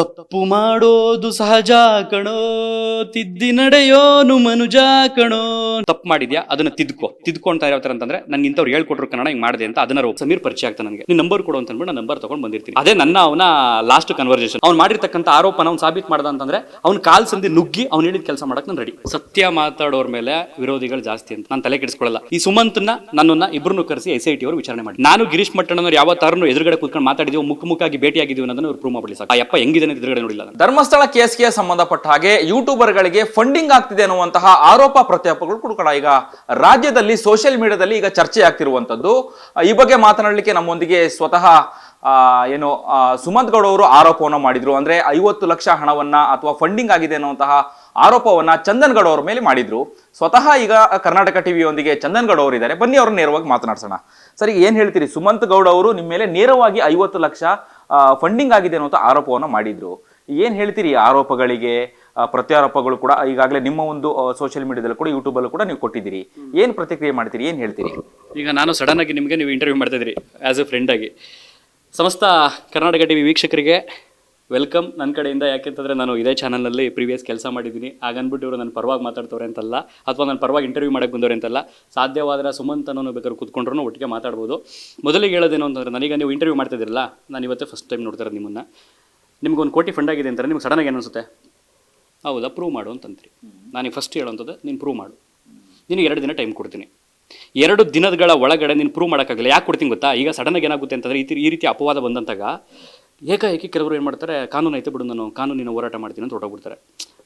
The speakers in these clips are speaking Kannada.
ತಪ್ಪು ಮಾಡೋದು ಸಹಜ ಕಣೋ. ತಿದ್ದಿ ನಡೆಯೋನು ಮನುಜ ಕಣೋ. ತಪ್ಪು ಮಾಡಿದ್ಯಾ? ಅದನ್ನ ತಿದ್ಕೋ. ತಿದ್ಕೊಂತ ಯಾವ ಅಂತಂದ್ರೆ ನನ್ ಇಂಥವ್ರು ಹೇಳ್ಕೊಟ್ರು ಕನ್ನಡ ಹಿಂಗ್ ಮಾಡಿದೆ ಅಂತ ಅದನ್ನ ಸಮೀರ್ ಪರಿಚಯ ಆಗ್ತಾನೆ ನನಗೆ. ನಿನ್ ನಂಬರ್ ಕೊಡು ಅಂತ ಅಂದ್ಬಿಟ್ಟು ನಾನು ನಂಬರ್ ತಗೊಂಡ್ ಬಂದಿರ್ತೀನಿ. ಅದೇ ನನ್ನ ಅವನ ಲಾಸ್ಟ್ ಕನ್ವರ್ಸೇಷನ್ ಅವ್ನು ಮಾಡಿರ್ತಕ್ಕಂಥ ಆರೋಪನ ಅವ್ನು ಸಾಬೀತ್ ಮಾಡ್ದ ಅಂತಂದ್ರೆ ಅವ್ನ ಕಾಲ್ ಸಂದಿ ನುಗ್ಗಿ ಅವ್ನು ಹೇಳಿದ ಕೆಲಸ ಮಾಡಕ್ ನಾನು ರೆಡಿ ಸತ್ಯ ಮಾತಾಡೋರ್ ಮೇಲೆ ವಿರೋಧಿಗಳು ಜಾಸ್ತಿ ಅಂತ ನಾನು ತಲೆ ಕೆಡಿಸ್ಕೊಳ್ಳಲ್ಲ. ಈ ಸುಮಂತ್ನ, ನನ್ನನ್ನ ಇಬ್ರು ಕರೆಸಿ ಎಸ್ ಐ ಟಿ ಅವರು ವಿಚಾರಣೆ ಮಾಡಿ. ನಾನು ಗಿರೀಶ್ ಮಟ್ಟಣ್ಣನವ್ರು ಯಾವ ತರನು ಎದುರುಗಡೆ ಕೂತ್ಕೊಂಡು ಮಾತಾಡಿದೀವಿ ಮುಖ ಮುಖಾಗಿ ಭೇಟಿಯಾಗಿದ್ದೀವಿ ಅನ್ನೋದನ್ನ ಅವ್ರು ಪ್ರೂವ್ ಮಾಡಿ ಸಾಕು. ಆ ಯಪ್ಪ ಹೆಂಗಿದಾನೆ ಅಂತ ಎದುರುಗಡೆ ನೋಡಿಲ್ಲ. ಧರ್ಮಸ್ಥಳ ಕೇಸ್ಗೆ ಸಂಬಂಧಪಟ್ಟ ಹಾಗೆ ಯೂಟ್ಯೂಬರ್ಗಳಿಗೆ ಫಂಡಿಂಗ್ ಆಗ್ತಿದೆ ಅನ್ನುವಂತಹ ಆರೋಪ ಪ್ರತ್ಯಾರೋಪಗಳು ಕೂಡ ಈಗ ರಾಜ್ಯದಲ್ಲಿ ಸೋಷಿಯಲ್ ಮೀಡಿಯಾದಲ್ಲಿ ಈಗ ಚರ್ಚೆ ಆಗ್ತಿರುವಂತದ್ದು ಈ ಬಗ್ಗೆ ಮಾತನಾಡಲಿಕ್ಕೆ ನಮ್ಮೊಂದಿಗೆ ಸ್ವತಃ ಏನು ಸುಮಂತ್ ಗೌಡ ಅವರು ಆರೋಪವನ್ನ ಮಾಡಿದ್ರು. ಅಂದ್ರೆ ಐವತ್ತು ಲಕ್ಷ ಹಣವನ್ನ ಅಥವಾ ಫಂಡಿಂಗ್ ಆಗಿದೆ ಅನ್ನುವಂತಹ ಆರೋಪವನ್ನ ಚಂದನ್ ಗೌಡ ಅವರ ಮೇಲೆ ಮಾಡಿದ್ರು. ಸ್ವತಃ ಈಗ ಕರ್ನಾಟಕ ಟಿವಿಯೊಂದಿಗೆ ಚಂದನ್ ಗೌಡ ಅವರು ಇದ್ದಾರೆ. ಬನ್ನಿ ಅವ್ರನ್ನ ನೇರವಾಗಿ ಮಾತನಾಡ್ಸೋಣ. ಸರಿ, ಏನ್ ಹೇಳ್ತೀರಿ? ಸುಮಂತ್ ಗೌಡ ಅವರು ನಿಮ್ಮ ಮೇಲೆ ನೇರವಾಗಿ ಐವತ್ತು ಲಕ್ಷ ಫಂಡಿಂಗ್ ಆಗಿದೆ ಅನ್ನುವಂಥ ಆರೋಪವನ್ನ ಮಾಡಿದ್ರು. ಏನ್ ಹೇಳ್ತೀರಿ ಆರೋಪಗಳಿಗೆ? ಪ್ರತ್ಯಾರೋಪಗಳು ಕೂಡ ಈಗಾಗಲೇ ನಿಮ್ಮ ಒಂದು ಸೋಷಿಯಲ್ ಮೀಡಿಯಾದಲ್ಲಿ ಕೂಡ ಯೂಟ್ಯೂಬ್ ಅಲ್ಲೂ ಕೂಡ ನೀವು ಕೊಟ್ಟಿದ್ದೀರಿ. ಏನ್ ಪ್ರತಿಕ್ರಿಯೆ ಮಾಡ್ತೀರಿ? ಏನ್ ಹೇಳ್ತೀರಿ? ಈಗ ನಾನು ಸಡನ್ ಆಗಿ ನಿಮಗೆ ನೀವು ಇಂಟರ್ವ್ಯೂ ಮಾಡ್ತಾ ಇದ್ದೀರಿ ಆಸ್ ಎ ಫ್ರೆಂಡ್ ಆಗಿ. ಸಮಸ್ತ ಕರ್ನಾಟಕ ಟಿವಿ ವೀಕ್ಷಕರಿಗೆ ವೆಲ್ಕಮ್ ನನ್ನ ಕಡೆಯಿಂದ ಯಾಕೆಂತಂದ್ರೆ ನಾನು ಇದೇ ಚಾನಲಲ್ಲಿ ಪ್ರೀವಿಯಸ್ ಕೆಲಸ ಮಾಡಿದ್ದೀನಿ. ಹಾಗನ್ಬಿಟ್ಟು ಇವರು ನನ್ನ ಪರವಾಗಿ ಮಾತಾಡ್ತವ್ರೆ ಅಂತಲ್ಲ, ಅಥವಾ ನನ್ನ ಪರವಾಗಿ ಇಂಟರ್ವ್ಯೂ ಮಾಡಕ್ಕೆ ಬಂದವ್ರೆ ಅಂತಲ್ಲ, ಸಾಧ್ಯವಾದರೆ ಸುಮಂತ್ ಅನ್ನೋ ಬೇಕಾದ್ರೆ ಕೂತ್ಕೊಂಡ್ರು ಒಟ್ಟಿಗೆ ಮಾತಾಡ್ಬೋದು. ಮೊದಲಿಗೆ ಹೇಳೋದೇನು ಅಂತಂದ್ರೆ, ನನಗೆ ನೀವು ಇಂಟರ್ವ್ಯೂ ಮಾಡ್ತಿದ್ದೀರಲ್ಲ, ನಾನು ಇವತ್ತೇ ಫಸ್ಟ್ ಟೈಮ್ ನೋಡ್ತಾ ಇರೋದು ನಿಮ್ಮನ್ನು. ನಿಮ್ಗೆ ಒಂದು ಕೋಟಿ ಫಂಡ್ ಆಗಿದೆ ಅಂತಾರೆ ನಿಮ್ಗೆ ಸಡನ್ನಾಗಿ ಅನಿಸುತ್ತೆ? ಹೌದಾ ಪ್ರೂವ್ ಮಾಡು ಅಂತಂತ್ರಿ ನನಗೆ ಫಸ್ಟ್ ಹೇಳೋಂಥದ್ದು, ನೀನು ಪ್ರೂವ್ ಮಾಡು. ನಿನಗೆ ಎರಡು ದಿನ ಟೈಮ್ ಕೊಡ್ತೀನಿ. ಎರಡು ದಿನಗಳ ಒಳಗಡೆ ನೀನು ಪ್ರೂವ್ ಮಾಡೋಕ್ಕಾಗಲ್ಲ. ಯಾಕೆ ಕೊಡ್ತೀನಿ ಗೊತ್ತಾ? ಈಗ ಸಡನ್ನಾಗಿ ಏನಾಗುತ್ತೆ ಅಂತಂದರೆ, ಈ ಈ ರೀತಿ ಅಪವಾದ ಬಂದಂತಾಗ ಏಕಾಏಕಿ ಕೆಲವರು ಏನು ಮಾಡ್ತಾರೆ, ಕಾನೂನು ಐತೆ ಬಿಡು, ನಾನು ಕಾನೂನಿನ ಹೋರಾಟ ಮಾಡ್ತೀನಿ ಅಂತ ಹೊರಟೋಗ್ಬಿಡ್ತಾರೆ.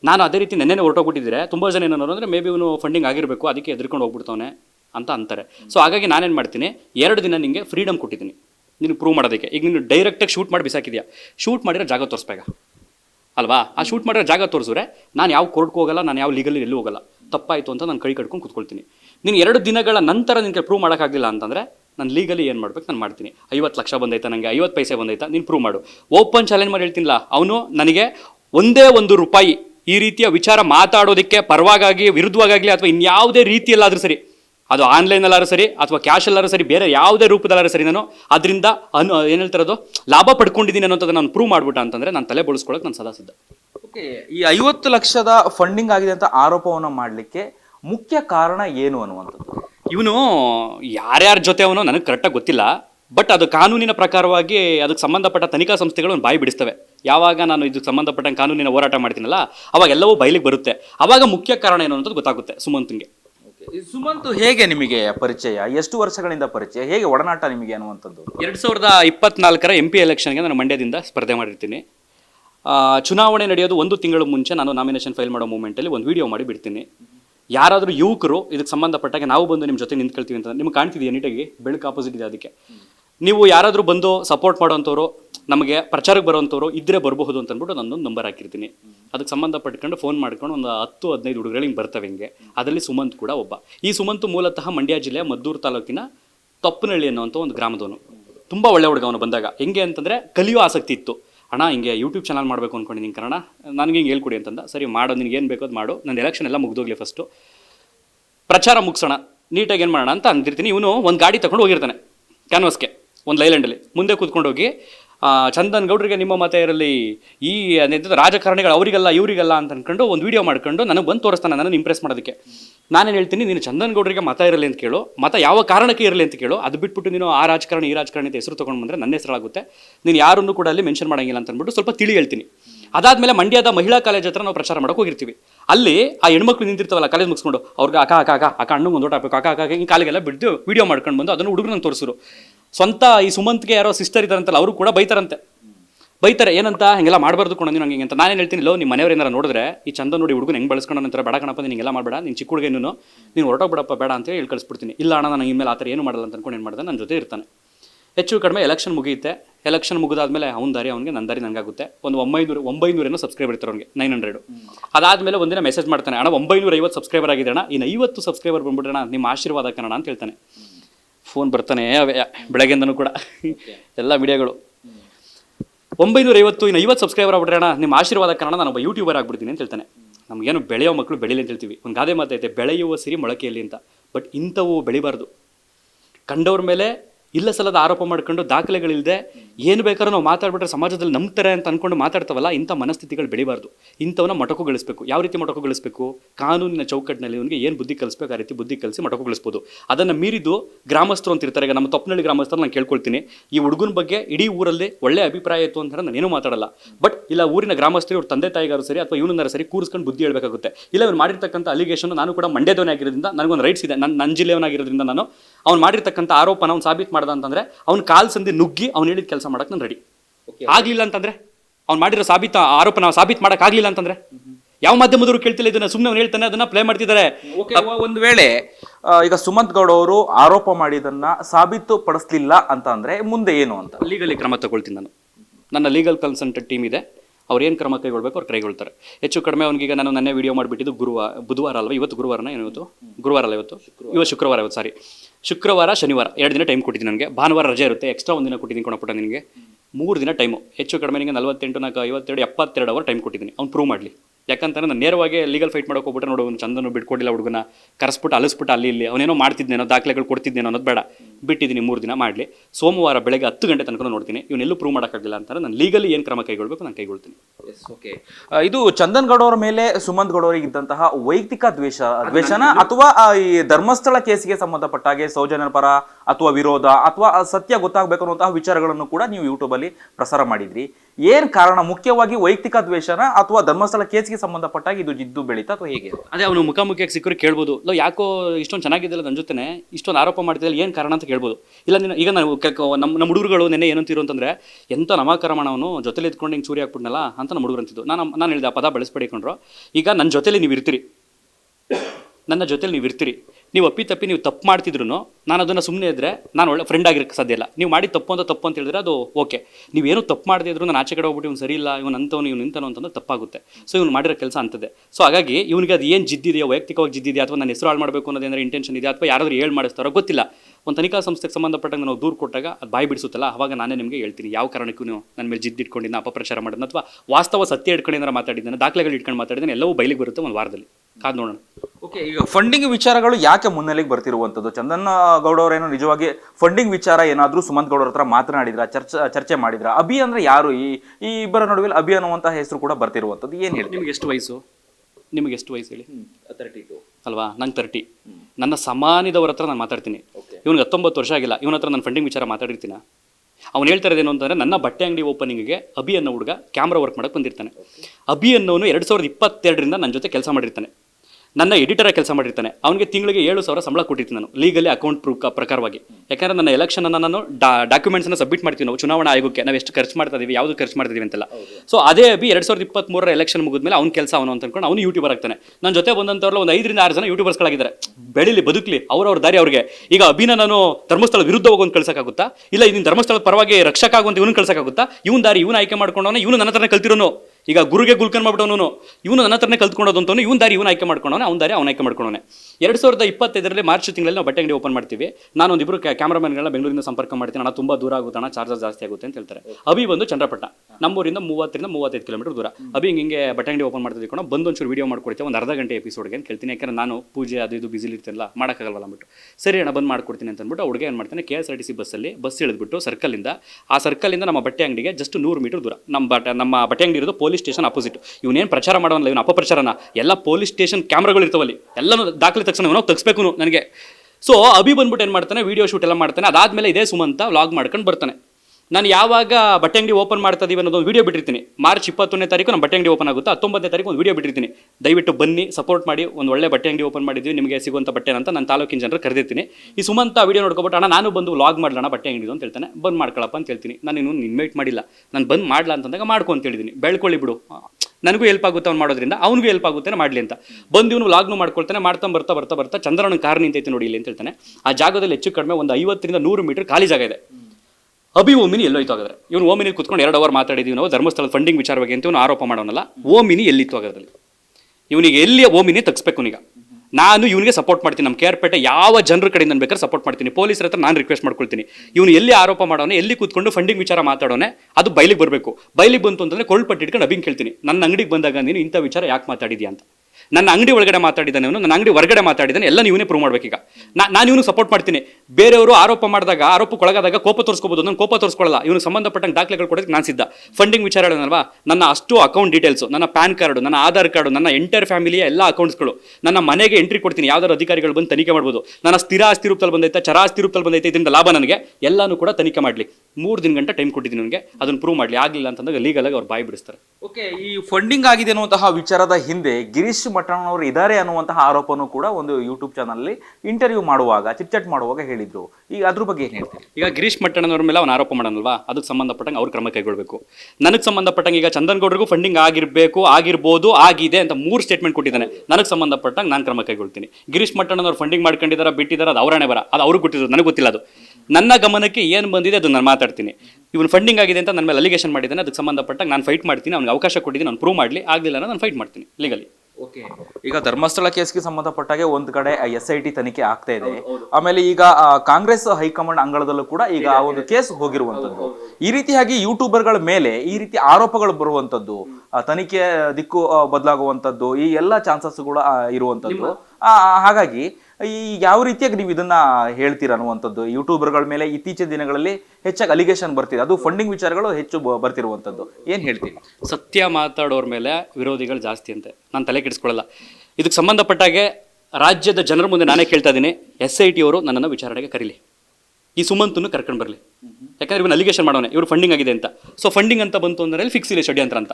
ನಾನು ಅದೇ ರೀತಿ ನೆನ್ನೆ ಹೊರಟೋಗ್ಬಿಟ್ಟಿದ್ರೆ, ತುಂಬ ಜನ ಏನೋ ಅಂದರೆ ಮೇ ಬಿ ಇವನು ಫಂಡಿಂಗ್ ಆಗಿರಬೇಕು, ಅದಕ್ಕೆ ಎದ್ರಿಕೊಂಡು ಹೋಗ್ಬಿಡ್ತಾನೆ ಅಂತ ಅಂತಾರೆ. ಸೊ ಹಾಗಾಗಿ ನಾನೇನು ಮಾಡ್ತೀನಿ, ಎರಡು ದಿನ ನಿಮಗೆ ಫ್ರೀಡಮ್ ಕೊಟ್ಟಿದ್ದೀನಿ. ನೀನು ಪ್ರೂವ್ ಮಾಡೋದಕ್ಕೆ. ಈಗ ನೀನು ಡೈರೆಕ್ಟಾಗಿ ಶೂಟ್ ಮಾಡಿ ಬಿಸಾಕಿದ್ಯಾ? ಶೂಟ್ ಮಾಡಿರೋ ಜಾಗ ತೋರಿಸ್ಬೇಕ ಅಲ್ವಾ? ಆ ಶೂಟ್ ಮಾಡಿರೋ ಜಾಗ ತೋರಿಸಿದ್ರೆ, ನಾನು ಯಾವ ಕೋರ್ಟ್ಗೆ ಹೋಗಲ್ಲ, ನಾನು ಯಾವ ಲೀಗಲ್ಲಿ ಎಲ್ಲೂ ಹೋಗಲ್ಲ. ತಪ್ಪಾಯಿತು ಅಂತ ನಾನು ಕೈ ಕಟ್ಕೊಂಡು ಕೂತ್ಕೊಳ್ತೀನಿ. ನೀನು ಎರಡು ದಿನಗಳ ನಂತರ ನಿನಗೆ ಪ್ರೂವ್ ಮಾಡೋಕ್ಕಾಗಲಿಲ್ಲ ಅಂತಂದರೆ ನಾನು ಲೀಗಲಿ ಏನು ಮಾಡ್ಬೇಕು ನಾನು ಮಾಡ್ತೀನಿ. ಐವತ್ತು ಲಕ್ಷ ಬಂದೈತಾ ನನಗೆ ಐವತ್ತು ಪೈಸೆ ಬಂದೈತಾ? ನೀನು ಪ್ರೂವ್ ಮಾಡು. ಓಪನ್ ಚಾಲೆಂಜ್ ಮಾಡಿ ಹೇಳ್ತೀನಿಲ್ಲ. ಅವನು ನನಗೆ ಒಂದೇ ಒಂದು ರೂಪಾಯಿ ಈ ರೀತಿಯ ವಿಚಾರ ಮಾತಾಡೋದಕ್ಕೆ ಪರವಾಗಾಗಿ, ವಿರುದ್ಧವಾಗಲಿ ಅಥವಾ ಇನ್ಯಾವುದೇ ರೀತಿಯಲ್ಲಾದರೂ ಸರಿ, ಅದು ಆನ್ಲೈನಲ್ಲಾದ್ರೂ ಸರಿ ಅಥವಾ ಕ್ಯಾಶಲ್ಲಾದ್ರೂ ಸರಿ, ಬೇರೆ ಯಾವುದೇ ರೂಪದಲ್ಲಾದ್ರೂ ಸರಿ ನಾನು ಅದರಿಂದ ಅನು, ಏನು ಹೇಳ್ತಾರದು ಲಾಭ ಪಡ್ಕೊಂಡಿದ್ದೀನಿ ಅನ್ನೋಂಥದ್ದು ನಾನು ಪ್ರೂವ್ ಮಾಡ್ಬಿಟ್ಟ ಅಂತಂದರೆ ನಾನು ತಲೆ ಬಳಸ್ಕೊಳಕ್ಕೆ ನಾನು ಸದಾ ಸಿದ್ಧ. ಓಕೆ ಈ ಐವತ್ತು ಲಕ್ಷದ ಫಂಡಿಂಗ್ ಆಗಿದೆ ಅಂತ ಆರೋಪವನ್ನು ಮಾಡಲಿಕ್ಕೆ ಮುಖ್ಯ ಕಾರಣ ಏನು ಅನ್ನುವಂಥದ್ದು? ಇವನು ಯಾರ್ಯಾರ ಜೊತೆ ಅವನು ನನಗೆ ಕರೆಕ್ಟಾಗಿ ಗೊತ್ತಿಲ್ಲ ಬಟ್ ಅದು ಕಾನೂನಿನ ಪ್ರಕಾರವಾಗಿ ಅದಕ್ಕೆ ಸಂಬಂಧಪಟ್ಟ ತನಿಖಾ ಸಂಸ್ಥೆಗಳು ಒಂದು ಬಾಯಿ ಬಿಡಿಸ್ತವೆ. ಯಾವಾಗ ನಾನು ಇದಕ್ಕೆ ಸಂಬಂಧಪಟ್ಟ ಕಾನೂನಿನ ಹೋರಾಟ ಮಾಡ್ತೀನಲ್ಲ ಅವಾಗ ಎಲ್ಲವೂ ಬಯಲಿಗೆ ಬರುತ್ತೆ. ಅವಾಗ ಮುಖ್ಯ ಕಾರಣ ಏನು ಅನ್ನೋದು ಗೊತ್ತಾಗುತ್ತೆ ಸುಮಂತ್ಗೆ. ಸುಮಂತ್ ಹೇಗೆ ನಿಮಗೆ ಪರಿಚಯ? ಎಷ್ಟು ವರ್ಷಗಳಿಂದ ಪರಿಚಯ? ಹೇಗೆ ಒಡನಾಟ ನಿಮಗೆ ಅನ್ನುವಂಥದ್ದು? ಎರಡು ಸಾವಿರದ ಇಪ್ಪತ್ನಾಲ್ಕರ ಎಂ ಪಿ ಎಲೆಕ್ಷನ್ಗೆ ನಾನು ಮಂಡ್ಯದಿಂದ ಸ್ಪರ್ಧೆ ಮಾಡಿರ್ತೀನಿ. ಚುನಾವಣೆ ನಡೆಯೋದು ಒಂದು ತಿಂಗಳು ಮುಂಚೆ ನಾನು ನಾಮಿನೇಷನ್ ಫೈಲ್ ಮಾಡೋ ಮೂಮೆಂಟಲ್ಲಿ ಒಂದು ವಿಡಿಯೋ ಮಾಡಿ ಬಿಡ್ತೀನಿ. ಯಾರಾದರೂ ಯುವಕರು ಇದಕ್ಕೆ ಸಂಬಂಧಪಟ್ಟಾಗ ನಾವು ಬಂದು ನಿಮ್ಮ ಜೊತೆ ನಿಂತ್ಕೊಳ್ತೀವಿ ಅಂತ ನಿಮ್ಗೆ ಕಾಣ್ತಿದೆಯಾ ನೀಟಾಗಿ? ಬೆಳಕು ಆಪೋಸಿಟ್ ಇದೆ ಅದಕ್ಕೆ. ನೀವು ಯಾರಾದರೂ ಬಂದು ಸಪೋರ್ಟ್ ಮಾಡೋವಂಥವ್ರು, ನಮಗೆ ಪ್ರಚಾರಕ್ಕೆ ಬರೋವಂಥವ್ರು ಇದ್ರೆ ಬರಬಹುದು ಅಂತ ಅಂದ್ಬಿಟ್ಟು ನಾನೊಂದು ನಂಬರ್ ಹಾಕಿರ್ತೀನಿ. ಅದಕ್ಕೆ ಸಂಬಂಧಪಟ್ಕೊಂಡು ಫೋನ್ ಮಾಡ್ಕೊಂಡು ಒಂದು ಹತ್ತು, ಹದಿನೈದು ಹುಡುಗರು ಹಿಂಗೆ ಬರ್ತವೆ ಹಿಂಗೆ. ಅದರಲ್ಲಿ ಸುಮಂತ್ ಕೂಡ ಒಬ್ಬ. ಈ ಸುಮಂತ್ ಮೂಲತಃ ಮಂಡ್ಯ ಜಿಲ್ಲೆಯ ಮದ್ದೂರು ತಾಲೂಕಿನ ತೊಪ್ಪನಹಳ್ಳಿ ಅನ್ನೋಂಥ ಒಂದು ಗ್ರಾಮದವನು. ತುಂಬ ಒಳ್ಳೆ ಹುಡುಗ ಅವನು ಬಂದಾಗ. ಹೆಂಗೆ ಅಂತಂದರೆ ಕಲಿಯೋ ಆಸಕ್ತಿ ಇತ್ತು. ಅಣ್ಣ, ಹಿಂಗೆ ಯೂಟ್ಯೂಬ್ ಚಾನಲ್ ಮಾಡಬೇಕು ಅಂದ್ಕೊಂಡಿದ್ದೀನಿ ಕಾರಣ ನನಗೆ ಹಿಂಗೆ ಹೇಳ್ಕೊಡಿ ಅಂತಂದ. ಸರಿ, ಮಾಡೋ, ನಿನಗೆ ಏನು ಬೇಕೋ ಅದು ಮಾಡು. ನನ್ನ ಎಲೆಕ್ಷನ್ ಎಲ್ಲ ಮುಗ್ದೋಗ್ಲಿ ಫಸ್ಟು ಪ್ರಚಾರ ಮುಗಿಸೋಣ. ನೀಟಾಗಿ ಏನು ಮಾಡೋಣ ಅಂತ ಅಂದಿರ್ತೀನಿ. ಇವನು ಒಂದು ಗಾಡಿ ತಗೊಂಡು ಹೋಗಿರ್ತಾನೆ ಕ್ಯಾನ್ವಸ್ಗೆ ಒಂದು ಲೈಲ್ಯಾಂಡಲ್ಲಿ ಮುಂದೆ ಕೂತ್ಕೊಂಡು ಹೋಗಿ ಚಂದನ್ ಗೌಡ್ರಿಗೆ ನಿಮ್ಮ ಮತ ಇರಲಿ ಈ ರಾಜಕಾರಣಿಗಳು ಅವರಿಗೆಲ್ಲ, ಇವರಿಗೆಲ್ಲ ಅಂತ ಅನ್ಕೊಂಡು ಒಂದು ವೀಡಿಯೋ ಮಾಡ್ಕೊಂಡು ನನಗೆ ಬಂದು ತೋರಿಸ್ತಾನೆ, ನನ್ನನ್ನು ಇಂಪ್ರೆಸ್ ಮಾಡೋದಕ್ಕೆ. ನಾನೇನು ಹೇಳ್ತೀನಿ, ನೀನು ಚಂದನಗೌಡರಿಗೆ ಮತ ಇರಲಿ ಅಂತ ಕೇಳು, ಮತ ಯಾವ ಕಾರಣಕ್ಕೆ ಇರಲಿ ಅಂತ ಕೇಳು, ಅದು ಬಿಟ್ಬಿಟ್ಟು ನೀನು ಆ ರಾಜಕಾರಣ, ಈ ರಾಜಕಾರಣಿ ಅಂತ ಹೆಸರು ತೊಗೊಂಡು ಬಂದರೆ ನನ್ನ ಹೆಸರಾಗುತ್ತೆ. ನೀನು ಯಾರನ್ನು ಕೂಡ ಅಲ್ಲಿ ಮೆನ್ಷನ್ ಮಾಡೋಂಗಿಲ್ಲ ಅಂತ ಅಂದ್ಬಿಟ್ಟು ಸ್ವಲ್ಪ ತಿಳಿ ಹೇಳ್ತೀನಿ. ಅದಾದಮೇಲೆ ಮಂಡ್ಯದ ಮಹಿಳಾ ಕಾಲೇಜ್ ಹತ್ರ ನಾವು ಪ್ರಚಾರ ಮಾಡೋಕೆ ಹೋಗಿರ್ತೀವಿ. ಅಲ್ಲಿ ಆ ಹೆಣ್ಮಕ್ಳು ನಿಂತಿರ್ತಾವಲ್ಲ, ಕಾಲೇಜ್ ಮುಗಿಸ್ಕೊಂಡು, ಅವ್ರಿಗೆ ಅಕ್ಕ ಅಕ್ಕ ಅಕ್ಕ ಅಕ್ಕ ಅಣ್ಣ ಒಂದು ಹಾಕ್ಬೇಕು, ಅಕ್ಕ ಅಕ್ಕ ಹಿಂಗೆ ಕಾಲಿಗೆಲ್ಲ ಬಿಡ್ದು ವಿಡಿಯೋ ಮಾಡ್ಕೊಂಡು ಬಂದು ಅದನ್ನು ಹುಡುಗರನ್ನ ತೋರಿಸಿರು. ಸ್ವಂತ ಈ ಸುಮಂತ್ಗೆ ಯಾರೋ ಸಿಸ್ಟರ್ ಇದ್ದಾರಂತಲ್ಲ, ಅವರು ಕೂಡ ಬೈತಾರಂತೆ. ಬೈತಾರೆ ಏನಂತ ಹಿಂಗೆಲ್ಲ ಮಾಡಬಾರ್ದು ಕೊಡೋ ನೀನು ಹಂಗೆ ಅಂತ. ನಾನೇನು ಹೇಳ್ತೀನಿ ಲೋ ನಿಮ್ಮ ಮನೆಯವ್ರು ಏನಾರ ನೋಡಿದ್ರೆ ಈ ಚಂದ ನೋಡಿ ಹುಡುಗನ ಹೆಂಗೆ ಬಳಸ್ಕೊಂಡು ನಂತರ ಬೇಡ ಕಣಪ್ಪ ನೀನು ಹಿಂಗೆಲ್ಲ ಮಾಡಬೇಡ ನೀನು ಚಿಕ್ಕ ಹುಡುಗ ನೀನು ನೀನು ಹೊರಟೋಗ್ಬಿಡಪ್ಪ ಬೇಡ ಅಂತ ಹೇಳಿ ಕಳಿಸ್ಬಿಡ್ತೀನಿ. ಇಲ್ಲ ಅಣ್ಣ ನಾನು ಇನ್ಮೇಲೆ ಆ ಥರ ಏನು ಮಾಡಲ್ಲ ಅಂತ ಅನ್ಕೊಂಡು ಏನು ಮಾಡ್ದೆ ನನ್ನ ಜೊತೆ ಇರ್ತಾನೆ. ಹೆಚ್ಚು ಕಡಿಮೆ ಎಲೆಕ್ಷನ್ ಮುಗಿಯುತ್ತೆ. ಎಲೆಕ್ಷನ್ ಮುಗಿದಾದ್ಮೇಲೆ ಅವ್ನ ದಾರಿ ಅವ್ನಿಗೆ ನನ್ನ ದಾರಿ ನನಗಾಗುತ್ತೆ ಒಂದು ಒಂಬೈನೂರು ಒಂಬೈನೂರೇನೋ ಸಬ್ಸ್ಕ್ರೈಬರ್ ಇರ್ತಾರೆ ಅವ್ನಿಗೆ ನೈನ್ ಹಂಡ್ರೆಡು ಅದಾದಮೇಲೆ ಒಂದಿನ ಮೆಸೇಜ್ ಮಾಡ್ತಾನೆ ಅಣ್ಣ ಒಂಬೈನೂರ ಐವತ್ತು ಸಬ್ಸ್ಕ್ರೈಬರ್ ಆಗಿದೆ ಅಣ್ಣ ಇನ್ನು ಐವತ್ತು ಸಬ್ಸ್ಕ್ರೈಬರ್ ಬಂದ್ಬಿಡೋಣ ನಿಮ್ಮ ಆಶೀರ್ವಾದ ಕನ್ನಡ ಅಂತ ಹೇಳ್ತಾನೆ. ಫೋನ್ ಬರ್ತಾನೆ ಬೆಳಗ್ಗೆಯಿಂದನೂ ಕೂಡ. ಎಲ್ಲ ವಿಡಿಯೋಗಳು. ಒಂಬೈನೂರ ಐವತ್ತು ಇನ್ನು ಐವತ್ತು ಸಬ್ಸ್ಕ್ರೈಬರ್ ಆಗ್ಬಿಟ್ರೆ ಅಣ್ಣ, ನಿಮ್ಮ ಆಶೀರ್ವಾದ ಕಾರಣ ನಾನು ಒಬ್ಬ ಯೂಟ್ಯೂಬರ್ ಆಗ್ಬಿಡ್ತೀನಿ ಅಂತ ಹೇಳ್ತಾನೆ. ನಮಗೇನು ಬೆಳೆಯೋ ಮಕ್ಕಳು ಬೆಳೀಲಿ ಅಂತ ಹೇಳ್ತೀವಿ. ಒಂದು ಗಾದೆ ಮಾತೈತೆ ಬೆಳೆಯುವ ಸಿರಿ ಮೊಳಕೆಯಲ್ಲಿ ಅಂತ. ಬಟ್ ಇಂಥವು ಬೆಳಿಬಾರ್ದು. ಕಂಡವ್ರ ಮೇಲೆ ಇಲ್ಲ ಸಲದ ಆರೋಪ ಮಾಡ್ಕೊಂಡು ದಾಖಲೆಗಳಿಲ್ಲದೆ ಏನು ಬೇಕಾದ್ರೂ ನಾವು ಮಾತಾಡ್ಬಿಟ್ರೆ ಸಮಾಜದಲ್ಲಿ ನಂಬ್ತಾರೆ ಅಂತ ಅನ್ಕೊಂಡು ಮಾತಾಡ್ತಾವಲ್ಲ, ಇಂಥ ಮನಸ್ಥಿತಿಗಳು ಬೆಳಿಬಾರ್ದು. ಇಂಥವನ್ನ ಮೊಟಕುಗೊಳಿಸಬೇಕು ಯಾವ ರೀತಿ ಮೊಟಕುಗೊಳಿಸಬೇಕು ಕಾನೂನಿನ ಚೌಕಟ್ಟಿನಲ್ಲಿ ಅವನಿಗೆ ಏನು ಬುದ್ಧಿ ಕಲಿಸ್ಬೇಕು, ಆ ರೀತಿ ಬುದ್ಧಿ ಕಲಿಸಿ ಮೊಟಕುಗೊಳಿಸ್ಬೋದು ಅದನ್ನು ಮೀರಿದು ಗ್ರಾಮಸ್ಥರು ಅಂತ ಇರ್ತಾರೆ. ಈಗ ನಮ್ಮ ತಪ್ಪನಳ್ಳಿ ಗ್ರಾಮಸ್ಥರು ನಾನು ಕೇಳ್ಕೊಳ್ತೀನಿ. ಈ ಹುಡುಗನ ಬಗ್ಗೆ ಇಡೀ ಊರಲ್ಲಿ ಒಳ್ಳೆ ಅಭಿಪ್ರಾಯ ಇತ್ತು ಅಂತ ನಾನೇನು ಮಾತಾಡಲ್ಲ. ಬಟ್ ಇಲ್ಲ, ಊರಿನ ಗ್ರಾಮಸ್ಥರು ಇವ್ರ ತಂದೆ ತಾಯಿಗಾರು ಸರಿ ಅಥವಾ ಇವನನ್ನಾರು ಸರಿ ಕೂರಿಸ್ಕೊಂಡು ಬುದ್ಧಿ ಹೇಳ್ಬೇಕಾಗುತ್ತೆ. ಇಲ್ಲ ಅವ್ರು ಮಾಡಿರ್ತಕ್ಕಂಥ ಅಲಿಗೇಷನ್ ನಾನು ಕೂಡ ಮಂಡ್ಯದವನೇ ಆಗಿರೋದ್ರಿಂದ ನನಗೊಂದು ರೈಟ್ಸ್ ಇದೆ. ನನ್ನ ನನ್ನ ನಾನು ಅವ್ನು ಮಾಡಿರ್ತಕ್ಕಂಥ ಆರೋಪನ ಅವ್ನು ಸಾಬೀತು ಮಾಡ್ದ ಅಂತಂದ್ರೆ ಅವ್ನು ಕಾಲ್ ಸಂದಿ ನುಗ್ಗಿ ಅವ್ನು ಹೇಳಿದ ಕೆಲಸ ಮಾಡಕ್ಕೆ ನಾನು ರೆಡಿ ಆಗ್ಲಿಲ್ಲ ಅಂತಂದ್ರೆ ಅವ್ನು ಮಾಡಿರೋ ಸಾಬೀತ ಆರೋಪ ನಾವು ಸಾಬೀತು ಮಾಡಕ್ ಆಗ್ಲಿಲ್ಲ ಅಂತಂದ್ರೆ ಯಾವ ಮಾಧ್ಯಮದವರು ಕೇಳ್ತಿಲ್ಲ ಇದನ್ನ ಸುಮ್ಮನೆ ಅವ್ನು ಹೇಳ್ತಾನೆ ಅದನ್ನ ಪ್ಲೇ ಮಾಡ್ತಿದ್ದಾರೆ ಒಂದು ವೇಳೆ ಈಗ ಸುಮಂತ್ ಗೌಡ ಅವರು ಆರೋಪ ಮಾಡಿದನ್ನ ಸಾಬೀತು ಪಡಿಸ್ಲಿಲ್ಲ ಅಂತ ಅಂದ್ರೆ ಮುಂದೆ ಏನು ಅಂತ? ಲೀಗಲಿ ಕ್ರಮ ತಗೊಳ್ತೀನಿ ನಾನು. ನನ್ನ ಲೀಗಲ್ ಕನ್ಸಲ್ಟೆಂಟ್ ಟೀಮ್ ಇದೆ. ಅವ್ರು ಏನು ಕ್ರಮ ಕೈಗೊಳ್ಬೇಕು ಅವ್ರು ಕೈಗೊಳ್ತಾರೆ. ಹೆಚ್ಚು ಕಡಿಮೆ ಅವ್ನಿಗೆ ನಾನು ನನ್ನೆ ವಿಡಿಯೋ ಮಾಡಿಬಿಟ್ಟಿದ್ದು ಗುರುವಾರ ಬುಧವಾರ ಅಲ್ವಾ? ಇವತ್ತು ಗುರುವಾರನ ಏನು ಇವತ್ತು? ಗುರುವಾರ ಅಲ್ಲ ಇವತ್ತು? ಇವತ್ತು ಶುಕ್ರವಾರ ಇವತ್ತು ಸಾರಿ ಶುಕ್ರವಾರ ಶನಿವಾರ ಎರಡು ದಿನ ಟೈಮ್ ಕೊಟ್ಟಿದ್ದೀನಿ ನನಗೆ. ಭಾನುವಾರ ರಜೆ ಇರುತ್ತೆ ಎಕ್ಸ್ಟ್ರಾ ಒಂದು ದಿನ ಕೊಟ್ಟಿದ್ದೀನಿ ಕೊಣಪಟ್ಟ ನಿನಗೆ. ಮೂರು ದಿನ ಟೈಮು ಹೆಚ್ಚು ಕಡಿಮೆ ನಿಮಗೆ ನಲವತ್ತೆಂಟು ನಾಲ್ಕು ಐವತ್ತೆರಡು ಎಪ್ಪತ್ತೆರಡು ಅವರ್ ಟೈಮ್ ಕೊಟ್ಟಿದ್ದೀನಿ. ಅವ್ನು ಪ್ರೂವ್ ಮಾಡಲಿ. ಯಾಕಂತಂದ್ರೆ ನಾನು ನೇರವಾಗಿ ಲೀಗಲ್ ಫೈಟ್ ಮಾಡೋಕೆ ಹೋಗ್ಬಿಟ್ರೆ ನೋಡು ಒಂದು ಚಂದನು ಬಿಟ್ಕೊಡಿಲ್ಲ ಹುಡುಗನ ಕರೆಸ್ಬಿಟ್ಟು ಅಲಿಸ್ಬಿಟ್ಟು ಅಲ್ಲಿ ಇಲ್ಲಿ ಅವನೇನೋ ಮಾಡ್ತಿದ್ದೇನೋ ದಾಖಲೆಗಳು ಕೊಡ್ತಿದ್ದೇನೋ ಅನ್ನೋದು ಬೇಡ. ಬಿಟ್ಟಿದ್ದೀನಿ ಮೂರು ದಿನ ಮಾಡಲಿ. ಸೋಮವಾರ ಬೆಳಗ್ಗೆ ಹತ್ತು ಗಂಟೆ ತನಕ ನೋಡ್ತೀನಿ. ಇವನ್ನೆಲ್ಲೂ ಪ್ರೂವ್ ಮಾಡೋಕ್ಕಾಗಲಿಲ್ಲ ಅಂತಾರೆ ನಾನು ಲೀಗಲಿ ಏನು ಕ್ರಮ ಕೈಗೊಳ್ಬೇಕು ನಾನು ಕೈಗೊಳ್ತೀನಿ. ಓಕೆ ಇದು ಚಂದನ್ ಗೌಡ ಅವರ ಮೇಲೆ ಸುಮಂತ್ ಗೌಡ ಅವರಿಗೆ ಇದ್ದಂತಹ ವೈಯಕ್ತಿಕ ದ್ವೇಷ ದ್ವೇಷನ ಅಥವಾ ಈ ಧರ್ಮಸ್ಥಳ ಕೇಸಿಗೆ ಸಂಬಂಧಪಟ್ಟ ಹಾಗೆ ಸೌಜನ್ಯರ ಪರ ಅಥವಾ ವಿರೋಧ ಅಥವಾ ಸತ್ಯ ಗೊತ್ತಾಗಬೇಕು ಅನ್ನುವಂತಹ ವಿಚಾರಗಳನ್ನು ಕೂಡ ನೀವು ಯೂಟ್ಯೂಬಲ್ಲಿ ಪ್ರಸಾರ ಮಾಡಿದ್ರಿ. ಏನ್ ಕಾರಣ? ಮುಖ್ಯವಾಗಿ ವೈಯಕ್ತಿಕ ದ್ವೇಷನ ಅಥವಾ ಧರ್ಮಸ್ಥಳ ಕೇಸಿಗೆ ಸಂಬಂಧಪಟ್ಟಾಗ ಇದು ಜಿದ್ದು ಬೆಳೀತಾ ಅಥವಾ ಹೇಗೆ? ಅದೇ ಅವನು ಮುಖಾಮುಖಿಯಾಗಿ ಸಿಕ್ಕರು ಕೇಳ್ಬೋದು. ಲೋ, ಯಾಕೋ ಇಷ್ಟೊಂದು ಚೆನ್ನಾಗಿದ್ದಿಲ್ಲ ನನ್ನ ಜೊತೆ ಇಷ್ಟೊಂದು ಆರೋಪ ಮಾಡಿದ್ರೆ ಏನು ಕಾರಣ ಅಂತ ಕೇಳ್ಬೋದು. ಇಲ್ಲ, ನೀನು ಈಗ ನಾನು ಕೆಲ್ಕ- ನಮ್ಮ ನಮ್ಮ ಹುಡುಗರುಗಳು ನೆನ್ನೆ ಏನಂತಿರು ಅಂತಂದ್ರೆ, ಎಂತ ನಮಾಕರಮಣ ಅವನು? ಜೊತೆಲಿ ಇದ್ಕೊಂಡು ಹಿಂಗೆ ಚೂರಿ ಹಾಕ್ಬಿಟ್ನಲ್ಲ ಅಂತ ನಮ್ಮ ಹುಡುಗರು ಅಂತಿದ್ದು ನಾನು ನಾನು ಹೇಳಿದೆ, ಆ ಪದ ಬಳಸ್ಬೇಡಿಕೊಂಡ್ರು ಈಗ ನನ್ನ ಜೊತೆಲಿ ನೀವು ಇರ್ತೀರಿ ನನ್ನ ಜೊತೆಲಿ ನೀವು ಇರ್ತೀರಿ ನೀವು ಅಪ್ಪಿತಪ್ಪಿ ನೀವು ತಪ್ಪು ಮಾಡ್ತಿದ್ರು ನಾನು ಅದನ್ನು ಸುಮ್ಮನೆ ಇದ್ದರೆ ನಾನು ಒಳ್ಳೆ ಫ್ರೆಂಡ್ ಆಗಿರೋಕ್ಕೆ ಸಾಧ್ಯ ಇಲ್ಲ. ನೀವು ಮಾಡಿ ತಪ್ಪು ಅಂತ ತಪ್ಪು ಅಂತ ಹೇಳಿದ್ರೆ ಅದು ಓಕೆ ನೀವೇನು ತಪ್ಪು ಮಾಡದೇ ಇದ್ರು ನಾನು ಆಚೆ ಕಡೆ ಹೋಗ್ಬಿಟ್ಟು ಇವ್ನು ಸರಿ ಇಲ್ಲ, ಇವನು ಅಂತವನು, ಇವ್ನು ನಿಂತನು ಅಂತಂದ್ರೆ ತಪ್ಪಾಗುತ್ತೆ. ಸೊ ಇವ್ನು ಮಾಡಿರೋ ಕೆಲಸ ಅಂತದೆ ಸೊ ಹಾಗಾಗಿ ಇವನಿಗೆ ಅದು ಏನು ಜಿದ್ದಿದೆಯೋ, ವೈಯಕ್ತಿಕವಾಗಿ ಜಿದ್ದಿದೆಯಾ ಅಥವಾ ನನ್ನ ಹೆಸರು ಹಾಳು ಮಾಡಬೇಕು ಅನ್ನೋದೇನಾದ್ರು ಇಂಟೆನ್ಷನ್ ಇದೆ ಅಥವಾ ಯಾರಾದರೂ ಹೇಳಿ ಮಾಡಿಸ್ತಾರೋ ಗೊತ್ತಿಲ್ಲ. ಒಂದು ತನಿಖಾ ಸಂಸ್ಥೆಗೆ ಸಂಬಂಧಪಟ್ಟಂಗೆ ನಾವು ದೂರು ಕೊಟ್ಟಾಗ ಅದು ಬಾಯಿ ಬಿಡಿಸುತ್ತಲ್ಲ ಅವಾಗ ನಾನೇ ನಿಮಗೆ ಹೇಳ್ತೀನಿ. ಯಾವ ಕಾರಣಕ್ಕೂ ನೀವು ನನ್ನ ಮೇಲೆ ಜಿದ್ದಿಟ್ಕೊಂಡಿದ್ದ ಅಪಪ್ರಚಾರ ಮಾಡೋದನ್ನ ಅಥವಾ ವಾಸ್ತವ ಸತ್ಯ ಇಟ್ಕೊಂಡು ಏನಾರು ಮಾತಾಡಿದ್ದಾನೆ ದಾಖಲೆಗಳು ಇಟ್ಕೊಂಡು ಮಾತಾಡಿದ್ದಾನೆ ಎಲ್ಲವೂ ಬಯಲಿಗೆ ಬರುತ್ತೆ ಒಂದು ವಾರದಲ್ಲಿ. ಕಾದ್ ನೋಡೋಣ. ಓಕೆ ಈಗ ಫಂಡಿಂಗ್ ವಿಚಾರಗಳು ಯಾಕೆ ಮುನ್ನೆಲೆಗೆ ಬರ್ತಿರುವಂಥದ್ದು? ಚಂದನ್ ಗೌಡ ಅವರೇನು ನಿಜವಾಗಿ ಫಂಡಿಂಗ್ ವಿಚಾರ ಏನಾದರೂ ಸುಮಂತ್ ಗೌಡ ಹತ್ರ ಮಾತನಾಡಿದ್ರ ಚರ್ಚೆ ಚರ್ಚೆ ಮಾಡಿದ್ರ? ಅಭಿ ಅಂದ್ರೆ ಯಾರು? ಈ ಈ ಇಬ್ಬರ ನಡುವೆ ಅಭಿ ಅನ್ನುವಂತಹ ಹೆಸರು ಕೂಡ ಬರ್ತಿರುವಂಥದ್ದು. ಏನು ಹೇಳಿ ನಿಮ್ಗೆ ಎಷ್ಟು ವಯಸ್ಸು? ನಿಮಗೆ ಎಷ್ಟು ವಯಸ್ಸು ಹೇಳಿ? ಅಲ್ವಾ? ನಂಗೆ ತರ್ಟಿ ನನ್ನ ಸಮಾನಿದವ್ರ ಹತ್ರ ನಾನು ಮಾತಾಡ್ತೀನಿ. ಇವನಿಗೆ ಹತ್ತೊಂಬತ್ತು ವರ್ಷ ಆಗಿಲ್ಲ. ಇವನ ಹತ್ರ ನಾನು ಫಂಡಿಂಗ್ ವಿಚಾರ ಮಾತಾಡಿರ್ತೀನಿ? ಅವ್ನು ಹೇಳ್ತಾ ಇರೋದೇನು ಅಂತಂದರೆ ನನ್ನ ಬಟ್ಟೆ ಅಂಗಡಿ ಓಪನಿಂಗ್ಗೆ ಅಭಿ ಅನ್ನೋ ಹುಡುಗ ಕ್ಯಾಮ್ರಾ ವರ್ಕ್ ಮಾಡಕ್ಕೆ ಬಂದಿರ್ತಾನೆ. ಅಭಿ ಅನ್ನೋನು ಎರಡು ಸಾವಿರದ ಇಪ್ಪತ್ತೆರಡರಿಂದ ನನ್ನ ಜೊತೆ ಕೆಲಸ ಮಾಡಿರ್ತಾನೆ. ನನ್ನ ಎಡಿಟರ ಕೆಲಸ ಮಾಡಿರ್ತಾನೆ. ಅವನಿಗೆ ತಿಂಗಳಿಗೆ ಏಳು ಸಾವಿರ ಸಂಬಳ ಕೊಟ್ಟಿರ್ತೀನಿ ನಾನು ಲೀಗಲಿ ಅಕೌಂಟ್ ಪ್ರೂಫ್ ಪ್ರಕಾರವಾಗಿ. ಯಾಕಂದ್ರೆ ನನ್ನ ಎಲೆಕ್ಷನ್ ನಾನು ಡಾಕ್ಯುಮೆಂಟ್ಸ್ನ ಸಬ್ಮಿಟ್ ಮಾಡ್ತೀವಿ ನಾವು, ಚುನಾವಣಾ ಆಯೋಗಕ್ಕೆ. ನಾವು ಎಷ್ಟು ಖರ್ಚು ಮಾಡ್ತಾ ಇದೀವಿ, ಯಾವ್ದು ಖರ್ಚು ಮಾಡ್ತಿದೀವಿ ಅಂತೆಲ್ಲ. ಸೊ ಅದೇ ಬಿ ಎರಡ್ ಸಾವಿರದ ಇಪ್ಪತ್ತ್ಮೂರರ ಎಲೆಕ್ಷನ್ ಮುಗಿದ್ಮೇಲೆ ಅವ್ನ ಕೆಲಸ ಅವನು ಅಂತ ಅನ್ಕೊಂಡು ಅವನು ಯೂಟ್ಯೂಬರ್ ಆಗ್ತಾನೆ. ನನ್ನ ಜೊತೆ ಬಂದಂತವ್ರಲ್ಲ ಒಂದು ಐದರಿಂದ ಆರು ಜನ ಯೂಟ್ಯೂಬರ್ಸ್ಗಳಾಗಿದ್ದಾರೆ ಬೆಳಿಲಿ, ಬದುಕಲಿ, ಅವ್ರವ್ರ ದಾರಿ ಅವ್ರಿಗೆ. ಈಗ ಅಭಿನ ನಾನು ಧರ್ಮಸ್ಥಳ ವಿರುದ್ಧ ಹೋಗೋನ್ ಕಳ್ಸಕ್ಕಾಗುತ್ತಾ? ಇಲ್ಲ ಇದನ್ನ ಧರ್ಮಸ್ಥಳದ ಪರವಾಗಿ ರಕ್ಷಕ ಆಗುವಂತ ಇವನು ಕಳ್ಸಕ್ಕಾಗುತ್ತಾ? ಇವನ್ ದಾರಿ, ಇವನು ಆಯ್ಕೆ ಮಾಡ್ಕೊಂಡವನ ಇವನು ನನ್ನ ಹತ್ರನೇ ಕಲ್ತಿರೋನು. ಈಗ ಗುರುಗೆ ಗುಲ್ಕನ್ ಮಾಡ್ಬಿಟ್ಟವನು ಇವನು ನನ್ನ ಹತ್ರನೇ ಕಲ್ತ್ಕೊಂಡೋದು ಅಂತವನು, ಇವನು ದಾರಿ ಇವನು ಆಯ್ಕೆ ಮಾಡ್ಕೊಂಡವನೆ, ಅವ್ನ ದಾರಿ ಅವ್ನು ಆಯ್ಕೆ ಮಾಡ್ಕೊಂಡವನೆ. ಎರಡು ಸಾವಿರದ ಇಪ್ಪತ್ತೈದರಲ್ಲಿ ಮಾರ್ಚ್ ತಿಂಗಳಲ್ಲಿ ನಾವು ಬಟ್ಟೆ ಅಂಗಡಿ ಓಪನ್ ಮಾಡ್ತೀವಿ. ನಾನು ಒಂದಿಬ್ಬರು ಕ್ಯಾಮ್ರಾಮನ್ಗಳನ್ನ ಬೆಂಗಳೂರಿಂದ ಸಂಪರ್ಕ ಮಾಡ್ತೀನಿ. ಅಣ್ಣ, ತುಂಬ ದೂರ ಆಗುತ್ತೆ ಅಣ್ಣ, ಚಾರ್ಜಸ್ ಜಾಸ್ತಿ ಆಗುತ್ತೆ ಅಂತ ಹೇಳ್ತಾರೆ. ಅಭಿ ಬಂದು ಚಂದ್ರಪಟ್ಟಣ ನಮ್ಮೂರಿಂದ ಮೂವತ್ತರಿಂದ ಮೂವತ್ತೈದು ಕಿಲೋಮೀಟರ್ ದೂರ. ಅಭಿ ಹಿಂಗೆ ಬಟ್ಟೆ ಅಂಗಡಿ ಓಪನ್ ಮಾಡ್ತಿದ್ದೆ ಕಣ. ಬಂದು ಒಂಚೂರು ವಿಡಿಯೋ ಮಾಡ್ಕೊಡ್ತೀವಿ. ಒಂದು ಅರ್ಧ ಗಂಟೆ ಎಪಿಸೋಡ್ಗೆ ಅಂತ ಕೇಳ್ತೀನಿ. ಯಾಕಂದ್ರೆ ನಾನು ಪೂಜೆ ಅದು ಇದು ಬಿಸಿಲಿ ಇರ್ತಿಲ್ಲ ಮಾಡೋಕ್ಕಾಗಲ್ಲ ಅಂದ್ಬಿಟ್ಟು. ಸರಿ ಅಣ್ಣ, ಬಂದು ಮಾಡ್ಕೊಡ್ತೀನಿ ಅಂತ ಅಂದ್ಬಿಟ್ಟು ಹುಡುಗ ಏನು ಮಾಡ್ತಾನೆ K S R T C ಬಸ್ಸಲ್ಲಿ ಬಸ್ ಇಳಿದ್ಬಿಟ್ಟು ಸರ್ಕಲಿಂದ ಆ ನಮ್ಮ ಬಟ್ಟೆ ಅಂಗಡಿಗೆ ಜಸ್ಟ್ ನೂರು ಮೀಟರ್ ದೂರ. ನಮ್ಮ ಬಟ್ಟೆ ನಮ್ಮ ಬಟ್ಟೆ ಅಂಗಡಿ ಇರೋದು ಪೊಲೀಸ್ ಸ್ಟೇಷನ್ ಅಪೋಸಿಟ್. ಇವನೇನು ಪ್ರಚಾರ ಮಾಡೋಲ್ಲ ಇವನು ಅಪಪ್ರಚಾರನ? ಎಲ್ಲ ಪೊಲೀಸ್ ಸ್ಟೇಷನ್ ಕ್ಯಾಮ್ರಾಗಳು ಇರ್ತವಲ್ಲಿ. ಎಲ್ಲನೂ ದಾಖಲೆ ತಕ್ಷಣ ಇವನು ತೆಗಿಸ್ಬೇಕು ನನಗೆ. ಸೊ ಅಭಿ ಬಂದ್ಬಿಟ್ಟು ಏನು ಮಾಡ್ತಾನೆ ವಿಡಿಯೋ ಶೂಟ್ ಎಲ್ಲ ಮಾಡ್ತಾನೆ. ಅದಾದ್ಮೇಲೆ ಇದೇ ಸುಮಂತ ವ್ಲಾಗ್ ಮಾಡ್ಕೊಂಡು ಬರ್ತಾನೆ. ನಾನು ಯಾವಾಗ ಬಟ್ಟೆ ಅಂಗಡಿ ಓಪನ್ ಮಾಡ್ತಾ ಇದೀವಿ ಅನ್ನೋದು ವಿಡಿಯೋ ಬಿಟ್ಟಿರ್ತೀನಿ. ಮಾರ್ಚ್ ಇಪ್ಪತ್ತೊಂದನೇ ತಾರೀಕು ನಮ್ಮ ಬಟ್ಟೆ ಅಂಗಡಿ ಓಪನ್ ಆಗುತ್ತೆ? ಹತ್ತೊಂಬತ್ತನೇ ತಾರೀಕು ಒಂದು ವಿಡಿಯೋ ಬಿಟ್ಟಿರ್ತೀನಿ. ದಯವಿಟ್ಟು ಬನ್ನಿ ಸಪೋರ್ಟ್ ಮಾಡಿ, ಒಂದು ಒಳ್ಳೆ ಬಟ್ಟೆ ಅಂಗಡಿ ಓಪನ್ ಮಾಡಿದ್ವಿ ನಿಮಗೆ ಸಿಗುವಂಥ ಬಟ್ಟೆ ಅಂತ ನಾನು ತಾಲೂಕಿನ ಜನರು ಕರೆದಿರ್ತೀನಿ. ಈ ಸುಮಂತ ವಿಡಿಯೋ ನೋಡ್ಕೊಬಿಟ್ಟು, ಅಣ್ಣ, ನಾನು ಬಂದು ವ್ಲಾಗ್ ಮಾಡಲಣ್ಣ ಬಟ್ಟೆ ಅಂಗಡಿ ಅಂತ ಹೇಳ್ತಾನೆ. ಬಂದ್ ಮಾಡ್ಕೊಳಪ್ಪ ಅಂತ ಹೇಳ್ತೀನಿ. ನಾನು ಇನ್ನೂ ಇನ್ವೈಟ್ ಮಾಡಿಲ್ಲ. ನಾನು ಬಂದ್ ಮಾಡಲ್ಲ ಅಂತಂದಾಗ ಮಾಡ್ಕೊ ಅಂತ ಹೇಳಿದ್ದೀನಿ. ಬೆಳ್ಕೊಳ್ಳಿ ಬಿಡು. ನನಗೂ ಹೆಲ್ಪ್ ಆಗುತ್ತೆ ಅವ್ನು ಮಾಡೋದ್ರಿಂದ. ಅವ್ನಿಗೂ ಹೆಲ್ಪ್ ಆಗುತ್ತೆ ಮಾಡಲಿ ಅಂತ. ಬಂದು ಇವನು ಲಾಗ್ನು ಮಾಡ್ಕೊಳ್ತಾನೆ, ಮಾಡ್ತಾ ಬರ್ತಾ ಬರ್ತಾ ಬರ್ತಾ ಚಂದ್ರನ ಕಾರ್ ನಿಂತೈತೆ ನೋಡಿ ಇಲ್ಲಿ ಅಂತ ಹೇಳ್ತಾನೆ. ಆ ಜಾಗದಲ್ಲಿ ಹೆಚ್ಚು ಕಡಿಮೆ ಒಂದು ಐವತ್ತರಿಂದ ನೂರು ಮೀಟರ್ ಖಾಲಿ ಜಾಗ ಇದೆ. ಅಭಿ ಓಮಿನಿ ಎಲ್ಲೋಯ್ತು ಹಾಗಾದ್ರೆ ಇವನು ಓಮಿನಿ ಕುತ್ಕೊಂಡು ಎರಡು ಅವರ್ ಮಾತಾಡಿದೀವಿ ನಾವು, ಧರ್ಮಸ್ಥಳದ ಫಂಡಿಂಗ್ ವಿಚಾರವಾಗಿ ಅಂತ ಇವನು ಆರೋಪ ಮಾಡೋನಲ್ಲ, ಓಮಿನಿ ಎಲ್ಲಿತ್ತು ಹಾಗಾದ್ರಲ್ಲಿ? ಇವನಿಗೆ ಎಲ್ಲಿ ಓಮಿನಿ ತಗ್ಸ್ಬೇಕು ಈಗ ನಾನು ಇವನಿಗೆ ಸಪೋರ್ಟ್ ಮಾಡ್ತೀನಿ, ನಮ್ಮ ಕೇರ್ಪೇಟೆ ಯಾವ ಜನರ ಕಡೆಯಿಂದ ನಾನು ಬೇಕಾದ್ರೆ ಸಪೋರ್ಟ್ ಮಾಡ್ತೀನಿ. ಪೊಲೀಸರ ಹತ್ರ ನಾನು ರಿಕ್ವೆಸ್ಟ್ ಮಾಡ್ಕೊಳ್ತೀನಿ. ಇವನು ಎಲ್ಲಿ ಆರೋಪ ಮಾಡೋನೆ, ಎಲ್ಲಿ ಕೂತ್ಕೊಂಡು ಫಂಡಿಂಗ್ ವಿಚಾರ ಮಾತಾಡೋನೆ, ಅದು ಬಯಲಿಗೆ ಬರಬೇಕು. ಬಯಲಿಗೆ ಬಂತು ಅಂತಂದ್ರೆ ಕೊಳ್ಳಪಟ್ಟು ಇಟ್ಕೊಂಡು ಅಭಿಂಗ್ ಕೇಳ್ತೀನಿ. ನನ್ನ ಅಂಗಡಿಗೆ ಬಂದಾಗ ನೀನು ಇಂಥ ವಿಚಾರ ಯಾಕೆ ಮಾತಾಡಿದ್ಯಾ ಅಂತ. ನನ್ನ ಅಂಗಡಿ ಒಳಗಡೆ ಮಾತಾಡಿದ್ದಾನೆ ಅವನು ನನ್ನ ಅಂಗಡಿ ಹೊರಗಡೆ ಮಾತಾಡಿದ್ದಾನೆ, ಎಲ್ಲ ನೀವೇ ಪ್ರೂವ್ ಮಾಡ್ಬೇಕು ಈಗ ನಾನು ಇವನು ಸಪೋರ್ಟ್ ಮಾಡ್ತೀನಿ. ಬೇರೆಯವರು ಆರೋಪ ಮಾಡಿದಾಗ ಆರೋಪಕ್ಕೊಳಗಾದಾಗ ಕೋಪ ತೋರಿಸ್ಕೋಬೋದು, ನಾನು ಕೋಪ ತೋರಿಸ್ಕೊಳ್ಳಲ್ಲ ಇವನು ಸಂಬಂಧಪಟ್ಟಂಗೆ ದಾಖಲೆಗಳು ಕೊಡೋದಕ್ಕೆ ನಾನು ಸಿದ್ಧ. ಫಂಡಿಂಗ್ ವಿಚಾರ ಹೇಳೋಣಲ್ವಾ ನನ್ನ ಅಷ್ಟು ಅಕೌಂಟ್ ಡೀಟೇಲ್ಸು ನನ್ನ ಪ್ಯಾನ್ ಕಾರ್ಡು ನನ್ನ ಆಧಾರ್ ಕಾರ್ಡು ನನ್ನ ಎಂಟೈರ್ ಫ್ಯಾಮಿಲಿಯ ಎಲ್ಲ ಅಕೌಂಟ್ಸ್ಗಳು ನನ್ನ ಮನೆಗೆ ಎಂಟ್ರಿ ಕೊಡ್ತೀನಿ. ಯಾವ್ದಾದ್ರು ಅಧಿಕಾರಿಗಳು ಬಂದು ತನಿಖೆ ಮಾಡ್ಬೋದು. ನನ್ನ ಸ್ಥಿರ ಆಸ್ತಿ ರೂಪದಲ್ಲಿ ಬಂದೈತೆ, ಚರ ರೂಪದಲ್ಲಿ ಬಂದೈತೆ, ಇದರಿಂದ ಲಾಭ ನನಗೆ. ಎಲ್ಲಾನು ಕೂಡ ತನಿಖೆ ಮಾಡಲಿ. ಮೂರು ದಿನ ಗಂಟೆ ಟೈಮ್ ಕೊಟ್ಟಿದ್ದೀನಿ ನನಗೆ ಅದನ್ನು ಪ್ರೂವ್ ಮಾಡಲಿ. ಆಗಲಿಲ್ಲ ಅಂತಂದಾಗ ಲೀಗಲಾಗಿ ಅವ್ರು ಬಾಯಿ ಬಿಡಿಸ್ತಾರೆ. ಓಕೆ ಈ ಫಂಡಿಂಗ್ ಆಗಿದೆ ಅನ್ನುವಂತಹ ವಿಚಾರದ ಹಿಂದೆ ಗಿರೀಶ್ ಮಠಣ್ಣವರು ಇದ್ದಾರೆ ಅನ್ನುವಂತಹ ಆರೋಪನೂ ಕೂಡ ಒಂದು ಯೂಟ್ಯೂಬ್ ಚಾನಲ್ ಅಲ್ಲಿ ಇಂಟರ್ವ್ಯೂ ಮಾಡುವಾಗ ಚಿಟ್ಚಾಟ್ ಮಾಡುವಾಗ ಹೇಳಿದ್ರು. ಈಗ ಅದ್ರ ಬಗ್ಗೆ ಏನ್ ಈಗ ಗಿರೀಶ್ ಮಟ್ಟಣ್ಣನವ್ರ ಮೇಲೆ ಅವ್ನು ಆರೋಪ ಮಾಡಲ್ವಾ ಅದಕ್ಕೆ ಸಂಬಂಧಪಟ್ಟಂಗೆ ಅವ್ರು ಕ್ರಮ ಕೈಗೊಳ್ಬೇಕು. ನನಗೆ ಸಂಬಂಧಪಟ್ಟಂಗೆ ಈಗ ಚಂದನ್ ಗೌಡ್ರಿಗೂ ಫಂಡಿಂಗ್ ಆಗಿರಬೇಕು, ಆಗಿರ್ಬೋದು, ಆಗಿದೆ ಅಂತ ಮೂರು ಸ್ಟೇಟ್ಮೆಂಟ್ ಕೊಟ್ಟಿದ್ದಾನೆ. ನನಗೆ ಸಂಬಂಧಪಟ್ಟಂಗೆ ನಾನು ಕ್ರಮ ಕೈಗೊಳ್ತೀನಿ. ಗಿರೀಶ್ ಮಟ್ಟಣ್ಣನವ್ರು ಫಂಡಿಂಗ್ ಮಾಡ್ಕೊಂಡಿದ್ದಾರೆ ಬಿಟ್ಟಿದ್ದಾರೆ ಅದು ಅವರಾಣೆ ಬರ ಅದು ಅವ್ರಿಗೆ ಗೊತ್ತಿದ್ದು ನನಗೆ ಗೊತ್ತಿಲ್ಲ ಅದು. ನನ್ನ ಗಮನಕ್ಕೆ ಏನು ಬಂದಿದೆ ಅದು ನಾನು ಮಾತಾಡ್ತೀನಿ. ಇವನು ಫಂಡಿಂಗ್ ಆಗಿದೆ ಅಂತ ನನ್ನ ಮೇಲೆ ಅಲಿಗೇಷನ್ ಮಾಡಿದ್ದಾನೆ, ಅದಕ್ಕೆ ಸಂಬಂಧಪಟ್ಟಂಗೆ ನಾನು ಫೈಟ್ ಮಾಡ್ತೀನಿ, ಅವ್ನಿಗೆ ಅವಕಾಶ ಕೊಟ್ಟಿದ್ದೀನಿ ನಾನು ಪ್ರೂವ್ ಮಾಡಲಿ, ಆಗಲಿಲ್ಲ ನಾನು ಫೈಟ್ ಮಾಡ್ತೀನಿ ಲೀಗಲಿ ಓಕೆ. ಈಗ ಧರ್ಮಸ್ಥಳ ಕೇಸ್ಗೆ ಸಂಬಂಧಪಟ್ಟಾಗೆ ಒಂದ್ ಕಡೆ ಎಸ್ ಐ ಟಿ ತನಿಖೆ ಆಗ್ತಾ ಇದೆ. ಆಮೇಲೆ ಈಗ ಆ, ಕಾಂಗ್ರೆಸ್ ಹೈಕಮಾಂಡ್ ಅಂಗಳದಲ್ಲೂ ಕೂಡ ಈಗ ಆ ಒಂದು ಕೇಸ್ ಹೋಗಿರುವಂತದ್ದು ಈ ರೀತಿಯಾಗಿ ಯೂಟ್ಯೂಬರ್ಗಳ ಮೇಲೆ ಈ ರೀತಿ ಆರೋಪಗಳು ಬರುವಂತದ್ದು ಆ, ತನಿಖೆ ದಿಕ್ಕು ಆ, ಬದಲಾಗುವಂತದ್ದು ಈ ಎಲ್ಲ ಚಾನ್ಸಸ್ ಕೂಡ ಆ, ಇರುವಂತದ್ದು ಆ, ಹಾಗಾಗಿ ಈ ಯಾವ ರೀತಿಯಾಗಿ ನೀವು ಇದನ್ನ ಹೇಳ್ತೀರಾ ಅನ್ನುವಂಥದ್ದು? ಯೂಟ್ಯೂಬರ್ಗಳ ಮೇಲೆ ಇತ್ತೀಚಿನ ದಿನಗಳಲ್ಲಿ ಹೆಚ್ಚಾಗಿ ಅಲಿಗೇಷನ್ ಬರ್ತಿದೆ. ಅದು ಫಂಡಿಂಗ್ ವಿಚಾರಗಳು ಹೆಚ್ಚು ಬ- ಬರ್ತಿರುವಂತದ್ದು ಏನ್ ಹೇಳ್ತೀನಿ ಸತ್ಯ ಮಾತಾಡೋರ ಮೇಲೆ ವಿರೋಧಿಗಳು ಜಾಸ್ತಿ ಅಂತೆ. ನಾನು ತಲೆ ಕೆಡಿಸ್ಕೊಳ್ಳಲ್ಲ. ಇದಕ್ಕೆ ಸಂಬಂಧಪಟ್ಟಾಗೆ ರಾಜ್ಯದ ಜನರ ಮುಂದೆ ನಾನೇ ಕೇಳ್ತಾ ಇದ್ದೀನಿ. ಎಸ್ ಐ ಟಿ ಅವರು ನನ್ನನ್ನು ವಿಚಾರಣೆಗೆ ಕರೀಲಿ. ಈ ಸುಮಂತನ್ನು ಕರ್ಕೊಂಡು ಬರಲಿ. ಯಾಕಂದ್ರೆ ಇವನು ಅಲಿಗೇಷನ್ ಮಾಡೋಣ ಇವರು ಫಂಡಿಂಗ್ ಆಗಿದೆ ಅಂತ. ಸೊ ಫಂಡಿಂಗ್ ಅಂತ ಬಂತು ಅಂದರೆ ಫಿಕ್ಸ್ ಇಲ್ಲ ಷಡ್ಯಂತ್ರ ಅಂತ.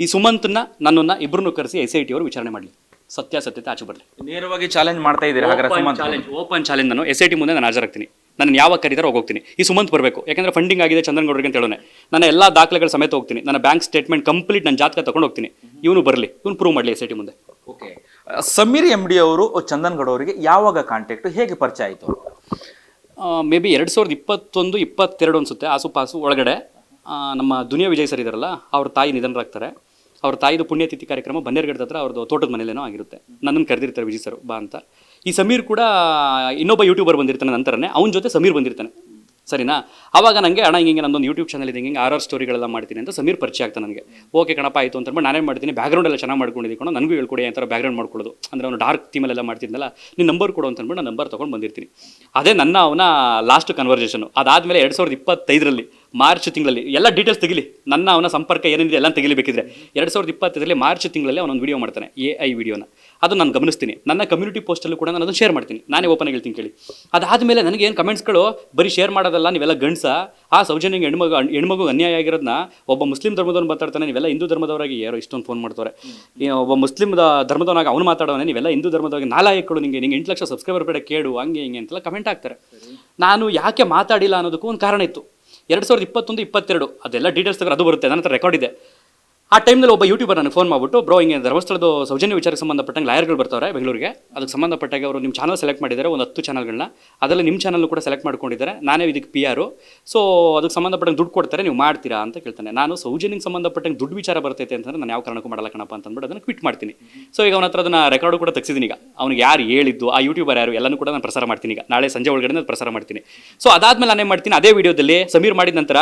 ಈ ಸುಮಂತನ್ನ, ನನ್ನನ್ನು ಇಬ್ಬರನ್ನು ಕರೆಸಿ ಎಸ್ ಐ ಟಿ ಅವರು ವಿಚಾರಣೆ ಮಾಡಲಿ. ಸತ್ಯಾಸತ್ಯತೆ ಆಚೆ ಬರಲಿ. ನೇರವಾಗಿ ಚಾಲೆಂಜ್ ಮಾಡ್ತಾ ಇದ್ದೀರಾ ಹಾಗಾದ್ರೆ ಸುಮಂತ್? ಚಾಲೆಂಜ್ ಓಪನ್ ಚಾಲೆಂಜ್ ನಾನು ಎಸ್ ಐ ಟಿ ಮುಂದೆ ನಾನು ಹಾಜರಾಗ್ತೀನಿ. ನಾನು ಯಾವಾಗ ಹೋಗಿ ಹೋಗ್ತೀನಿ. ಈ ಸುಮಂತ್ ಬರಬೇಕು. ಯಾಕಂದ್ರೆ ಫಂಡಿಂಗ್ ಆಗಿದೆ ಚಂದನ್ ಗೌಡರಿಗೆ ಅಂತ ಹೇಳೋಣ ನಾನು ಎಲ್ಲ ದಾಖಲೆಗಳ ಸಮೇತ ಹೋಗ್ತೀನಿ. ನನ್ನ ಬ್ಯಾಂಕ್ ಸ್ಟೇಟ್ಮೆಂಟ್ ಕಂಪ್ಲೀಟ್ ನನ್ನ ಜಾತಕ ತಗೊಂಡು ಹೋಗ್ತೀನಿ. ಇವನು ಬರಲಿ. ಇವನು ಪ್ರೂವ್ ಮಾಡಲಿ ಎಸ್ ಐ ಟಿ ಮುಂದೆ. ಓಕೆ ಸಮೀರ್ ಎಂ ಡಿ ಅವರು ಚಂದನ್ ಗೌಡ ಅವರಿಗೆ ಯಾವಾಗ ಕಾಂಟ್ಯಾಕ್ಟ್ ಹೇಗೆ ಪರಿಚಯ ಆಯಿತು? ಮೇ ಬಿ ಎರಡು ಸಾವಿರದ ಇಪ್ಪತ್ತೊಂದು ಇಪ್ಪತ್ತೆರಡು ಅನಿಸುತ್ತೆ. ಆಸುಪಾಸು ಒಳಗಡೆ ನಮ್ಮ ದುನಿಯಾ ವಿಜಯ್ ಸರ್ ಇದಾರಲ್ಲ ಅವ್ರ ತಾಯಿ ನಿಧನರಾಗ್ತಾರೆ. ಅವ್ರ ತಾಯಿದು ಪುಣ್ಯತಿಥಿ ಕಾರ್ಯಕ್ರಮ ಬನ್ನೇರ್ಗಡದ ಹತ್ರ ಅವ್ರದ್ದು ತೋಟದ ಮನೇಲೇನೋ ಆಗಿರುತ್ತೆ. ನನ್ನನ್ನು ಕರೆದಿರ್ತಾರೆ ವಿಜಯ್ ಸರ್ ಬಾ ಅಂತ. ಈ ಸಮೀರ್ ಕೂಡ ಇನ್ನೊಬ್ಬ ಯೂಟ್ಯೂಬರ್ ಬಂದಿರ್ತಾನೆ ನಂತರನೇ, ಅವನ ಜೊತೆ ಸಮೀರ್ ಬಂದಿರ್ತಾನೆ. ಸರಿನಾ? ಆವಾಗ ನನಗೆ ಅಣ್ಣ, ಹಿಂಗೆ ನಂದೊಂದು ಯೂಟ್ಯೂಬ್ ಚಾನಲ್ ಇದೆ, ಹಿಂಗೆ ಆರ್ ಆರ್ ಸ್ಟೋರಿಗಳೆಲ್ಲ ಮಾಡ್ತೀನಿ ಅಂತ ಸಮೀರ್ ಪರಿಚಯ ಆಗ್ತಾನೆ ನನಗೆ ಓಕೆ ಕಣಪ್ಪ, ಆಯಿತು ಅಂತ ನಾನೇ ಮಾಡ್ತೀನಿ ಬ್ಯಾಕ್ಗ್ರೌಂಡ್ ಎಲ್ಲ ಚೆನ್ನಾಗಿ ಮಾಡ್ಕೊಂಡಿದ್ದೀನಿ ಕಣೋ, ನನಗೂ ಹೇಳ್ಕೊಡಿ, ಆ ಥರ ಬ್ಯಾಕ್ಗ್ರೌಂಡ್ ಮಾಡ್ಕೊಳ್ಳೋದು. ಅಂದರೆ ಅವನು ಡಾರ್ಕ್ ಥೀಮಲ್ಲೆಲ್ಲ ಮಾಡ್ತಿದ್ನಲ್ಲ, ನೀನು ನಂಬರ್ ಕೊಡು ಅಂತ ಅಂದ್ಬಿಟ್ಟು ನಾನು ನಂಬರ್ ತೊಗೊಂಡು ಬಂದಿರ್ತೀನಿ. ಅದೇ ನನ್ನ ಅವನ ಲಾಸ್ಟ್ ಕನ್ವರ್ಸೇಷನು ಅದಾದಮೇಲೆ ಎರಡು ಸಾವಿರದ ಇಪ್ಪತ್ತೈದರಲ್ಲಿ ಮಾರ್ಚ್ ತಿಂಗಳಲ್ಲಿ. ಎಲ್ಲ ಡೀಟೇಲ್ಸ್ ತೆಗಿಲಿ. ನನ್ನ ಅವನ ಸಂಪರ್ಕ ಏನೇನಿದೆ ಎಲ್ಲ ತೆಗಿಲಿಬೇಕಿದ್ರೆ ಎರಡು ಸಾವಿರದ ಇಪ್ಪತ್ತರಲ್ಲಿ ಮಾರ್ಚ್ ತಿಂಗಳಲ್ಲಿ ಅವನೊಂದು ವಿಡಿಯೋ ಮಾಡ್ತಾನೆ ಎ ಐ ವಿಡಿಯೋನ ಅದು ನಾನು ಗಮನಿಸ್ತೀನಿ. ನನ್ನ ಕಮ್ಯುನಿಟಿ ಪೋಸ್ಟಲ್ಲೂ ಕೂಡ ನಾನು ಅದನ್ನು ಶೇರ್ ಮಾಡ್ತೀನಿ. ನಾನೇ ಓಪನ್ ಆಗಿ ಹೇಳ್ತೀನಿ ಕೇಳಿ. ಅದಾದಮೇಲೆ ನನಗೆ ಏನು ಕಮೆಂಟ್ಸ್ಗಳು ಬರೀ ಶೇರ್ ಮಾಡೋದಲ್ಲ, ನೀವೆಲ್ಲ ಗಂಡ್ಸ? ಆ ಸೌಜನ್ಯ ಹೆಣ್ಮಗು ಹೆಣ್ಮಗು ಅನ್ಯಾಯ ಆಗಿರೋದನ್ನ ಒಬ್ಬ ಮುಸ್ಲಿಂ ಧರ್ಮದವನು ಮಾತಾಡ್ತಾನೆ, ನೀವೆಲ್ಲ ಹಿಂದೂ ಧರ್ಮದವರಾಗಿ, ಯಾರೋ ಇಷ್ಟೊಂದು ಫೋನ್ ಮಾಡ್ತಾರೆ ಒಬ್ಬ ಮುಸ್ಲಿಂ ಧರ್ಮದವನಾಗ ಅವನು ಮಾತಾಡೋಣ ನೀವೆಲ್ಲ ಹಿಂದೂ ಧರ್ಮದವಾಗಿ ನಾಲಾಯಕಗಳು ನಿಮಗೆ ನಿಂಗೆ ಎಂಟು ಲಕ್ಷ ಸಬ್ಸ್ಕ್ರೈಬರ್ ಬೇಡ ಕೇಳು ಹಂಗೆ ಹಿಂಗೆ ಅಂತೆಲ್ಲ ಕಮೆಂಟ್ ಹಾಕ್ತಾರೆ. ನಾನು ಯಾಕೆ ಮಾತಾಡಿಲ್ಲ ಅನ್ನೋದಕ್ಕೂ ಒಂದು ಕಾರಣ ಇತ್ತು. ಎರಡು ಸಾವಿರದ ಇಪ್ಪತ್ತೊಂದು ಇಪ್ಪತ್ತೆರಡು ಅದೆಲ್ಲ ಡೀಟೇಲ್ಸ್ ತಗೊಂಡು ಅದು ಬರುತ್ತೆ. ನನ್ನ ಹತ್ರ ರೆಕಾರ್ಡ್ ಇದೆ. ಆ ಟೈಮ್ನಲ್ಲಿ ಒಬ್ಬ ಯೂಟ್ಯೂಬರ್ ನನಗೆ ಫೋನ್ ಮಾಡಿಬಿಟ್ಟು, ಬ್ರೋ, ಹಿಂಗೆ ಧರ್ಮಸ್ಥಳದ ಸೌಜನ್ಯ ವಿಚಾರಕ್ಕೆ ಸಂಬಂಧಪಟ್ಟಂಗೆ ಲಾಯರ್ಗಳು ಬರ್ತಾರೆ ಬೆಂಗಳೂರಿಗೆ. ಅದಕ್ಕೆ ಸಂಬಂಧಪಟ್ಟಾಗ ಅವರು ನಿಮ್ಮ ಚಾನಲ್ ಸೆಲೆಕ್ಟ್ ಮಾಡಿದ್ದಾರೆ, ಒಂದು ಹತ್ತು ಚಾನಲ್ಗಳನ್ನ ಅದರಲ್ಲಿ ನಿಮ್ಮ ಚಾನಲ್ ಕೂಡ ಸೆಲೆಕ್ಟ್ ಮಾಡ್ಕೊಂಡಿದ್ದಾರೆ. ನಾನೇ ಇದಕ್ಕೆ ಪಿ ಆರು ಸೊ ಅದಕ್ಕೆ ಸಂಬಂಧಪಟ್ಟಂಗೆ ದುಡ್ಡು ಕೊಡ್ತಾರೆ, ನೀವು ಮಾಡ್ತೀರಾ ಅಂತ ಕೇಳ್ತಾನೆ. ನಾನು ಸೌಜನ್ಯಕ್ಕೆ ಸಂಬಂಧಪಟ್ಟಂಗೆ ದುಡ್ಡು ವಿಚಾರ ಬರ್ತೈತೆ ಅಂತಂದ್ರೆ ನಾನು ಯಾವ ಕಾರಣಕ್ಕೂ ಮಾಡಲ್ಲ ಕಣಪ್ಪ ಅಂತಂದ್ಬಿಟ್ಟು ಅದನ್ನು ಕ್ವಿಟ್ ಮಾಡ್ತೀನಿ. ಸೊ ಈಗ ಅವನ ಹತ್ರ ಅದನ್ನ ರೆಕಾರ್ಡು ಕೂಡ ತೆಗ್ಸಿದ್ದೀನಿ ಈಗ. ಅವ್ನಿಗೆ ಯಾರು ಹೇಳಿದ್ದು, ಆ ಯೂಟ್ಯೂಬರ್ ಯಾರು, ಎಲ್ಲನೂ ಕೂಡ ನಾನು ಪ್ರಸಾರ ಮಾಡ್ತೀನಿ ಈಗ. ನಾಳೆ ಸಂಜೆ ಒಳಗಡೆ ಪ್ರಸಾರ ಮಾಡ್ತೀನಿ. ಸೊ ಅದಾದ್ಮೇಲೆ ನಾನೇ ಮಾಡ್ತೀನಿ, ಅದೇ ವಿಡಿಯೋದಲ್ಲಿ ಸಮೀರ್ ಮಾಡಿದ ನಂತರ,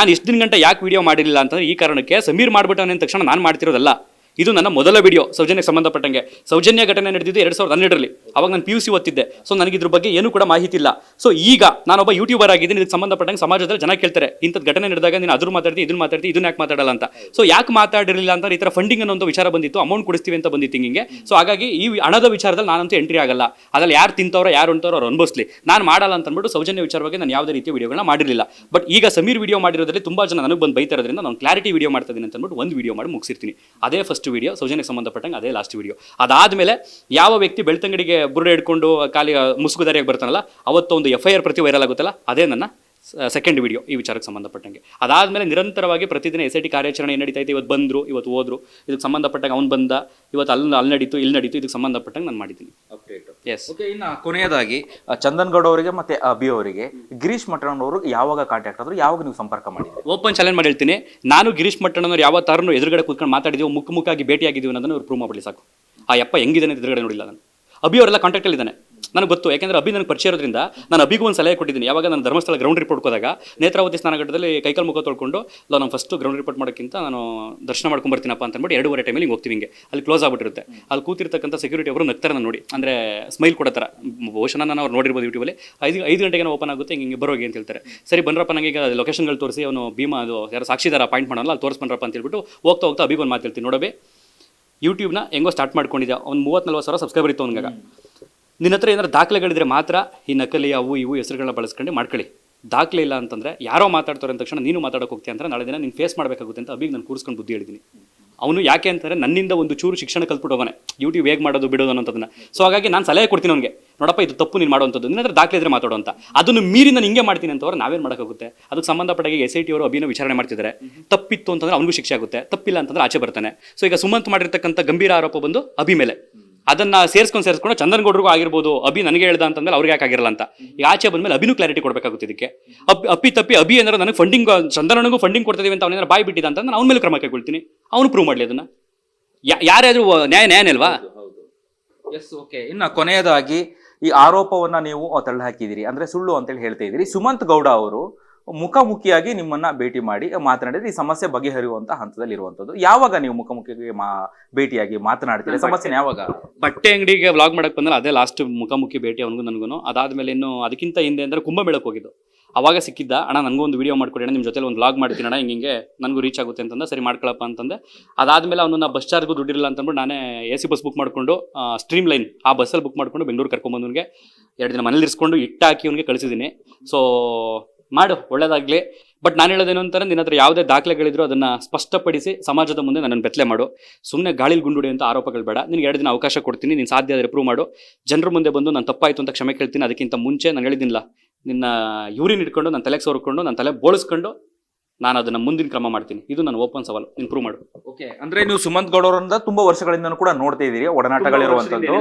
ನಾನು ಇಷ್ಟು ದಿನ ಗಂಟೆ ಯಾಕೆ ವಿಡಿಯೋ ಮಾಡಿರಲಿಲ್ಲ ಅಂತಂದ್ರೆ ಈ ಕಾರಣಕ್ಕೆ ಸಮೀರ್ ಮಾಡ್ಬಿಟ್ಟವನ ತಕ್ಷಣ ನಾನು ಮಾಡ್ತಿರೋದಲ್ಲ. ಇದು ನನ್ನ ಮೊದಲ ವಿಡಿಯೋ ಸೌಜನ್ಯಕ್ಕೆ ಸಂಬಂಧಪಟ್ಟಂಗೆ. ಸೌಜನ್ಯ ಘಟನೆ ನಡೆದಿದ್ದು ಎರಡು ಸಾವಿರದ ಹನ್ನೆರಡರಲ್ಲಿ. ಅವಾಗ ನಾನು ಪಿ ಯು ಸಿ ಓದ್ತಿದ್ದೆ. ಸೊ ನನಗೆ ಇದ್ರ ಬಗ್ಗೆ ಏನು ಕೂಡ ಮಾಹಿತಿ ಇಲ್ಲ. ಸೊ ಈಗ ನಾನೊಬ್ಬ ಯೂಟ್ಯೂಬರ್ ಆಗಿದ್ದೀನಿ. ಇದಕ್ಕೆ ಸಂಬಂಧಪಟ್ಟಂಗೆ ಸಮಾಜದಲ್ಲಿ ಜನ ಕೇಳ್ತಾರೆ. ಇಂಥದ್ದು ಘಟನೆ ನಡೆದಾಗ ನೀನು ಅದ್ರ ಮಾತಾಡ್ತಿ ಇದನ್ನ ಮಾತಾಡ್ತೀನಿ ಇದನ್ನ ಯಾಕೆ ಮಾತಾಡಲ್ಲ ಅಂತ. ಸೊ ಯಾಕೆ ಮಾತಾಡಿರಲಿಲ್ಲ ಅಂತ ಈ ಥರ ಫಂಡಿಂಗ್ ಅನ್ನೋ ಒಂದು ವಿಚಾರ ಬಂದಿತ್ತು. ಅಮೌಂಟ್ ಕೊಡಿಸ್ತೀವಿ ಅಂತ ಬಂದಿತ್ತು ಹಿಂಗೆ ಸೊ ಹಾಗಾಗಿ ಈ ಹಣದ ವಿಚಾರದಲ್ಲಿ ನಾನಂತೂ ಎಂಟ್ರಿ ಆಗಲ್ಲ. ಅದ್ರಲ್ಲಿ ಯಾರು ತಿಂತವ್ರೋ, ಯಾರು ಉಂಟವ್ರೋ ಅವ್ರು ಅನುಭವಿಸ್ಲಿ. ನಾನು ಮಾಡಲ್ಲ ಅಂತ ಅಂದ್ಬಿಟ್ಟು ಸೌಜನ್ಯ ವಿಚಾರವಾಗಿ ನಾನು ಯಾವುದೇ ರೀತಿಯ ವಿಡಿಯೋಗಳನ್ನ ಮಾಡಿರಲಿಲ್ಲ. ಬಟ್ ಈಗ ಸಮೀರ್ ವಿಡಿಯೋ ಮಾಡಿರೋದ್ರಲ್ಲಿ ತುಂಬ ಜನ ನನಗೆ ಬಂದು ಬೈತಾ ಇರೋದ್ರಿಂದ ನಾನು ಕ್ಲಾರಿಟಿ ವಿಡಿಯೋ ಮಾಡ್ತಾ ಇದ್ದೀನಿ ಅಂತ ಅಂದ್ಬಿಟ್ಟು ಒಂದು ವಿಡಿಯೋ ಮಾಡಿ ಮುಗಿಸಿರ್ತೀನಿ. ಅದೇ ಫಸ್ಟ್ ವಿಡಿಯೋ ಸೌಜನ್ಯಕ್ಕೆ ಸಂಬಂಧಪಟ್ಟಂಗೆ ಅದೇ ಲಾಸ್ಟ್ ವಿಡಿಯೋ ಅದಾದಮೇಲೆ ಯಾವ ವ್ಯಕ್ತಿ ಬೆಳ್ತಂಗಡಿಗೆ ಬುರ್ಡೆ ಹಿಡ್ಕೊಂಡು, ಖಾಲಿ ಮುಸುಗುದಾರಿಯಾಗಿ ಬರ್ತಾನಲ್ಲ ಅವತ್ತು ಒಂದು ಎಫ್ ಐ ಆರ್ ಪ್ರತಿ ವೈರಲ್ ಆಗುತ್ತಲ್ಲ, ಅದೇ ನನ್ನ ಸೆಕೆಂಡ್ ವಿಡಿಯೋ ಈ ವಿಚಾರಕ್ಕೆ ಸಂಬಂಧಪಟ್ಟಂಗೆ. ಅದಾದಮೇಲೆ ನಿರಂತರವಾಗಿ ಪ್ರತಿದಿನ ಎಸ್ ಐ ಟಿ ಕಾರ್ಯಾಚರಣೆ ಏನು ನಡೀತಾ ಇದೆ ಇವತ್ತು ಬಂದರು ಇವತ್ತು ಹೋದ್ರು ಇದಕ್ಕೆ ಸಂಬಂಧಪಟ್ಟಂಗೆ ಅವ್ನು ಬಂದ ಇವತ್ತು ಅಲ್ಲಿ ಅಲ್ಲಿ ನಡೀತು ಇಲ್ಲಿ ನಡೀತು ಇದಕ್ಕೆ ಸಂಬಂಧಪಟ್ಟಂಗೆ ನಾನು ಮಾಡಿದ್ದೀನಿ. ಎಸ್ ಓಕೆ ಇನ್ನು ಕೊನೆಯದಾಗಿ ಚಂದನ್ಗೌಡ ಚಂದನ್ ಗೌಡ ಅವರಿಗೆ ಮತ್ತೆ ಅಭಿ ಅವರಿಗೆ ಗಿರೀಶ್ ಮಟ್ಟಣ್ಣವರು ಯಾವಾಗ ಕಾಂಟ್ಯಾಕ್ಟ್ ಆದರೂ ಯಾವಾಗ ನೀವು ಸಂಪರ್ಕ ಮಾಡಿದ್ರಿ ಓಪನ್ ಚಾಲೆಂಜ್ ಮಾಡಿ ಹೇಳ್ತೀನಿ. ನಾನು ಗಿರೀಶ್ ಮಟ್ಟಣ್ಣವರು ಯಾವ ಥರನೂ ಎದುರುಗಡೆ ಕೂತ್ಕೊಂಡು ಮಾತಾಡಿದೀವಿ ಮುಖ ಮುಖಾಗಿ ಭೇಟಿಯಾಗಿದ್ದೀವಿ ಅನ್ನೋದನ್ನ ಅವ್ರು ಪ್ರೂವ್ ಮಾಡಲಿ ಸಾಕು. ಆ ಯಪ್ಪ ಹೆಂಗಿದ್ದಾನೆ ಎದುರುಗಡೆ ನೋಡಿಲ್ಲ ನಾನು. ಅಭಿ ಅವರೆಲ್ಲ ಕಾಂಟ್ಯಾಕ್ಟಲ್ಲಿ ಇದ್ದಾನೆ ನನಗೆ ಗೊತ್ತು. ಯಾಕೆಂದ್ರೆ ಅಭಿ ನನಗೆ ಪರಿಚಯ ಇರೋದ್ರಿಂದ ನಾನು ಅಭಿಗೂ ಒಂದು ಸಲಹೆ ಕೊಟ್ಟಿದ್ದೀನಿ. ಯಾವಾಗ ನಾನು ಧರ್ಮಸ್ಥಳ ಗ್ರೌಂಡ್ ರಿಪೋರ್ಟ್ ಹೋದಾಗ ನೇತ್ರಾವತಿ ಸ್ನಾನಘಟ್ಟದಲ್ಲಿ ಕೈಕಲ್ ಮುಖ ತೊಳ್ಕೊಂಡು ಇಲ್ಲ ನಾನು ಫಸ್ಟ್ ಗ್ರೌಂಡ್ ರಿಪೋರ್ಟ್ ಮಾಡೋಕ್ಕಿಂತ ನಾನು ದರ್ಶನ ಮಾಡ್ಕೊಂಬರ್ತೀನಪ್ಪ ಅಂತ ಅಂದ್ಬಿಟ್ಟು ಎರಡೂವರೆ ಟೈಮಲ್ಲಿ ಹಿಂಗೆ ಹೋಗ್ತೀವಿ ಹಿಂಗೆ. ಅಲ್ಲಿ ಕ್ಲೋಸ್ ಆಗ್ಬಿಟ್ಟಿರುತ್ತೆ. ಅಲ್ಲಿ ಕೂತಿರ್ತಕ್ಕಂಥ ಸೆಕ್ಯೂರಿಟಿ ಅವರು ನಗ್ತಾರೆ ನಾನು ನೋಡಿ. ಅಂದರೆ ಸ್ಮೈಲ್ ಕೊಡೋ ಥರ. ಬಹುಶಃ ನಾನು ಅವ್ರು ನೋಡಿರ್ಬೋದು ಯೂಟ್ಯೂಬಲ್ಲಿ ಐದು ಐದು ಗಂಟೆಗೆ ಓಪನ್ ಆಗುತ್ತೆ, ಹಿಂಗೆ ಹಿಂಗೆ ಬರೋಗಿ ಅಂತ ಹೇಳ್ತಾರೆ. ಸರಿ, ಬಂದ್ರಪ್ಪ ನನಗೆ ಈಗ ಲೊಕೇಶನ್ಗಳು ತೋರಿಸಿ, ಅವನು ಭೀಮಾ ಅದು ಯಾರು ಸಾಕ್ಷಿದಾರ ಪಾಯಿಂಟ್ ಮಾಡೋಲ್ಲ ಅಲ್ಲಿ ತೋರಿಸ್ಬನ್ರಪ್ಪ ಅಂತ ಹೇಳ್ಬಿಟ್ಟು ಹೋಗ್ತಾ ಹೋಗ್ತಾ ಅಭಿಗೊಂದು ಮಾತಾಡ್ತೀನಿ ನೋಡಬೇ ಯೂಟ್ಯೂಬ್ನ ಹೆಂಗೋ ಸ್ಟಾರ್ಟ್ ಮಾಡ್ಕೊಂಡಿದ್ದೆ ಒಂದು ಮೂವತ್ತು ನಲ್ವತ್ತು ಸಾವಿರ ಸಬ್ಸ್ಕ್ರೈಬರ್ ಇತ್ತು ಅವ್ನಿಗಾಗ. ನಿನ್ನ ಹತ್ರ ಏನಾದ್ರು ದಾಖಲೆಗಳಿದ್ರೆ ಮಾತ್ರ ಈ ನಕಲಿ, ಅವು ಇವು ಹೆಸರುಗಳನ್ನ ಬಳಸ್ಕೊಂಡು ಮಾಡ್ಕೊಳ್ಳಿ. ದಾಖಲೆ ಇಲ್ಲ ಅಂತಂದ್ರೆ ಯಾರೋ ಮಾತಾಡ್ತಾರೆ ಅಂದ ತಕ್ಷಣ ನೀನು ಮಾತಾಡೋಕೆ ಹೋಗ್ತೀಯ ಅಂದ್ರೆ ನಾಳೆ ದಿನ ನೀನು ಫೇಸ್ ಮಾಡಬೇಕಾಗುತ್ತೆ ಅಂತ ಅಭಿಗೆ ನಾನು ಕೂರಿಸ್ಕೊಂಡು ಬುದ್ಧಿ ಹೇಳಿದ್ದೀನಿ ಅವನು ಯಾಕೆ ಅಂತಾರೆ ನನ್ನಿಂದ ಒಂದು ಚೂರು ಶಿಕ್ಷಣ ಕಲ್ತ್ಬಿಟ್ಟು ಹೋಗೋನೆ ಯೂಟ್ಯೂಬ್ ಹೇಗೆ ಮಾಡೋದು ಬಿಡೋದು ಅನ್ನೋದನ್ನ ಸೊ ಹಾಗಾಗಿ ನಾನು ಸಲಹೆ ಕೊಡ್ತೀನಿ ಅವನಿಗೆ. ನೋಡಪ್ಪ, ಇದು ತಪ್ಪು, ನೀನು ಮಾಡುವಂಥದ್ದು ನಿನ್ನ ಹತ್ರ ದಾಖಲೆ ಇದ್ರೆ ಮಾತಾಡೋ ಅಂತ. ಅದನ್ನು ಮೀರಿ ನಾನು ಹಿಂಗೆ ಮಾಡ್ತೀನಿ ಅಂತವ್ರು ನಾವೇನು ಮಾಡೋಕ್ಕಾಗುತ್ತೆ? ಅದಕ್ಕೆ ಸಂಬಂಧಪಟ್ಟಾಗ ಎಸ್ ಐ ಟಿ ಅವರು ಅಭಿನ ವಿಚಾರಣೆ ಮಾಡ್ತಿದ್ದಾರೆ. ತಪ್ಪಿತ್ತು ಅಂತಂದ್ರೆ ಅವನಿಗೂ ಶಿಕ್ಷೆ ಆಗುತ್ತೆ. ತಪ್ಪಿಲ್ಲ ಅಂತಂದ್ರೆ ಆಚೆ ಬರ್ತಾನೆ. ಸೊ ಈಗ ಸುಮಂತ್ ಮಾಡಿರ್ತಕ್ಕಂಥ ಗಂಭೀರ ಆರೋಪ ಬಂದು ಅಭಿ ಮೇಲೆ. ಅದನ್ನ ಸೇರಿಸ್ಕೊಂಡು ಸೇರಿಸ್ಕೊಂಡು ಚಂದನ್ಗೌಡ್ರಿಗೂ ಆಗಿರ್ಬೋದು, ಅಭಿ ನನಗೆ ಹೇಳ್ದ ಅಂತಂದ್ರೆ ಅವ್ರಿಗೆ ಯಾಕೆ ಆಗಿರಲ್ಲ ಅಂತ. ಈಗ ಆಚೆ ಬಂದ್ಮೇಲೆ ಅಭಿನೂ ಕ್ಲಾರಿಟಿ ಕೊಡಬೇಕಾಗುತ್ತೆ ಇದಕ್ಕೆ. ಅಪ್ ಅಪ್ಪಿ ತಪ್ಪಿ ಅಭಿ ಏನಾರು ನನಗೆ ಫಂಡಿಂಗ್ ಚಂದನನಿಗೂ ಫಂಡಿಂಗ್ ಕೊಡ್ತಿದೀವಿ ಅಂತ ಅವನೇನಾದ್ರು ಬಾಯಿ ಬಿಟ್ಟಿದ್ದ ಅಂತ ನಾನು ಅವನ ಮೇಲೆ ಕ್ರಮ ಕೈಗೊಳ್ತೀನಿ. ಅವನು ಪ್ರೂವ್ ಮಾಡಲಿ ಅದನ್ನ. ಯಾರ್ಯಾದ್ರೂ ನ್ಯಾಯ ನ್ಯಾಯ ಅಲ್ವಾ? ಎಸ್ ಓಕೆ ಇನ್ನು ಕೊನೆಯದಾಗಿ ಈ ಆರೋಪವನ್ನ ನೀವು ತಳ್ಳಿ ಹಾಕಿದಿರಿ ಅಂದ್ರೆ ಸುಳ್ಳು ಅಂತೇಳಿ ಹೇಳ್ತಾ ಇದ್ದೀರಿ. ಸುಮಂತ್ ಗೌಡ ಅವರು ಮುಖಾಮುಖಿಯಾಗಿ ನಿಮ್ಮನ್ನ ಭೇಟಿ ಮಾಡಿ ಮಾತನಾಡಿದ್ರೆ ಈ ಸಮಸ್ಯೆ ಬಗೆಹರಿಯುವಂತ ಹಂತದಲ್ಲಿ ಇರುವಂತದ್ದು. ಯಾವಾಗ ನೀವು ಮುಖಾಮುಖಿಯಾಗಿ ಮಾ ಭೇಟಿಯಾಗಿ ಮಾತನಾಡ್ತೀರಿ? ಸಮಸ್ಯೆ ಯಾವಾಗ? ಬಟ್ಟೆ ಅಂಗಡಿಗೆ ವ್ಲಾಗ್ ಮಾಡಕ್ ಬಂದ್ರೆ ಅದೇ ಲಾಸ್ಟ್ ಮುಖಾಮುಖಿ ಭೇಟಿ ಅವನಿಗೂ ನನಗೂ ಅದಾದ್ಮೇಲೆ ಇನ್ನು ಅದಕ್ಕಿಂತ ಹಿಂದೆ ಅಂದ್ರೆ ಕುಂಭಮೇಳಕ್ಕೆ ಹೋಗಿದ್ದು. ಅವಾಗ ಸಿಕ್ಕಿದ್ದ ಅಣ್ಣ ನನಗೂ ಒಂದು ವಿಡಿಯೋ ಮಾಡ್ಕೊಡಿ ಅಣ್ಣ ನಿಮ್ಮ ಜೊತೆ ಒಂದು ವ್ಲಾಗ್ ಮಾಡ್ತೀನಿ ಅಣ್ಣ ಹಿಂಗೆ ಹಿಂಗೆ ನನಗೂ ರೀಚ್ ಆಗುತ್ತೆ ಅಂತಂದ ಸರಿ ಮಾಡ್ಕೊಳಪ್ಪ ಅಂತಂದೆ. ಅದಾದ್ಮೇಲೆ ಅವನು ಬಸ್ ಚಾರ್ಜ್ಗೂ ದುಡ್ಡಿರಲ್ಲ ಅಂತಂದ್ಬಿಟ್ಟು ನಾನೇ ಎ ಸಿ ಬಸ್ ಬುಕ್ ಮಾಡ್ಕೊಂಡು ಸ್ಟ್ರೀಮ್ ಲೈನ್ ಆ ಬಸ್ಸಲ್ಲಿ ಬುಕ್ ಮಾಡ್ಕೊಂಡು ಬೆಂಗಳೂರು ಕರ್ಕೊಂಬಂದವನಿಗೆ ಎರಡು ದಿನ ಮನೇಲಿ ಇರಿಸ್ಕೊಂಡು ಇಟ್ಟಾಕಿ ಅವನಿಗೆ ಕಳಿಸಿದ್ದೀನಿ. ಸೊ ಮಾಡು, ಒಳ್ಳೇದಾಗ್ಲಿ. ಬಟ್ ನಾನು ಹೇಳೋದೇನು ಅಂತಾರೆ, ನಿನ್ನ ಹತ್ರ ಯಾವುದೇ ದಾಖಲೆಗಳಿದ್ರು ಅದನ್ನ ಸ್ಪಷ್ಟಪಡಿಸಿ ಸಮಾಜದ ಮುಂದೆ ನನ್ನನ್ನು ಬೆತ್ತಲೆ ಮಾಡು. ಸುಮ್ಮನೆ ಗಾಳಿಲಿ ಗುಂಡುಡಿ ಅಂತ ಆರೋಪಗಳು ಬೇಡ. ನಿನ್ಗೆ ಎರಡು ದಿನ ಅವಕಾಶ ಕೊಡ್ತೀನಿ, ನೀನು ಸಾಧ್ಯ ಆದರೆ ಪ್ರೂವ್ ಮಾಡು. ಜನರ ಮುಂದೆ ಬಂದು ನಾನು ತಪ್ಪಾಯಿತು ಅಂತ ಕ್ಷಮೆ ಕೇಳ್ತೀನಿ, ಅದಕ್ಕಿಂತ ಮುಂಚೆ ನಾನು ಹೇಳಿದ್ದಿಲ್ಲ ನಿನ್ನ ಯೂರಿನ್ ಇಟ್ಕೊಂಡು ನನ್ನ ತಲೆಗೆ ಸೋರ್ಕೊಂಡು ನನ್ನ ತಲೆ ಬೋಳಿಸ್ಕೊಂಡು ನಾನು ಅದನ್ನ ಮುಂದಿನ ಕ್ರಮ ಮಾಡ್ತೀನಿ. ಇದು ನನ್ನ ಓಪನ್ ಸವಾಲು. ಇಂಪ್ರೂವ್ ಪ್ರೂವ್ ಮಾಡು. ಓಕೆ ಅಂದ್ರೆ ನೀವು ಸುಮಂತ್ ಗೌಡ ಅವರಿಂದ ತುಂಬಾ ವರ್ಷಗಳಿಂದ ಕೂಡ ನೋಡ್ತಾ ಇದ್ದೀರಿ ಒಡನಾಟಗಳಿರುವಂತದ್ದು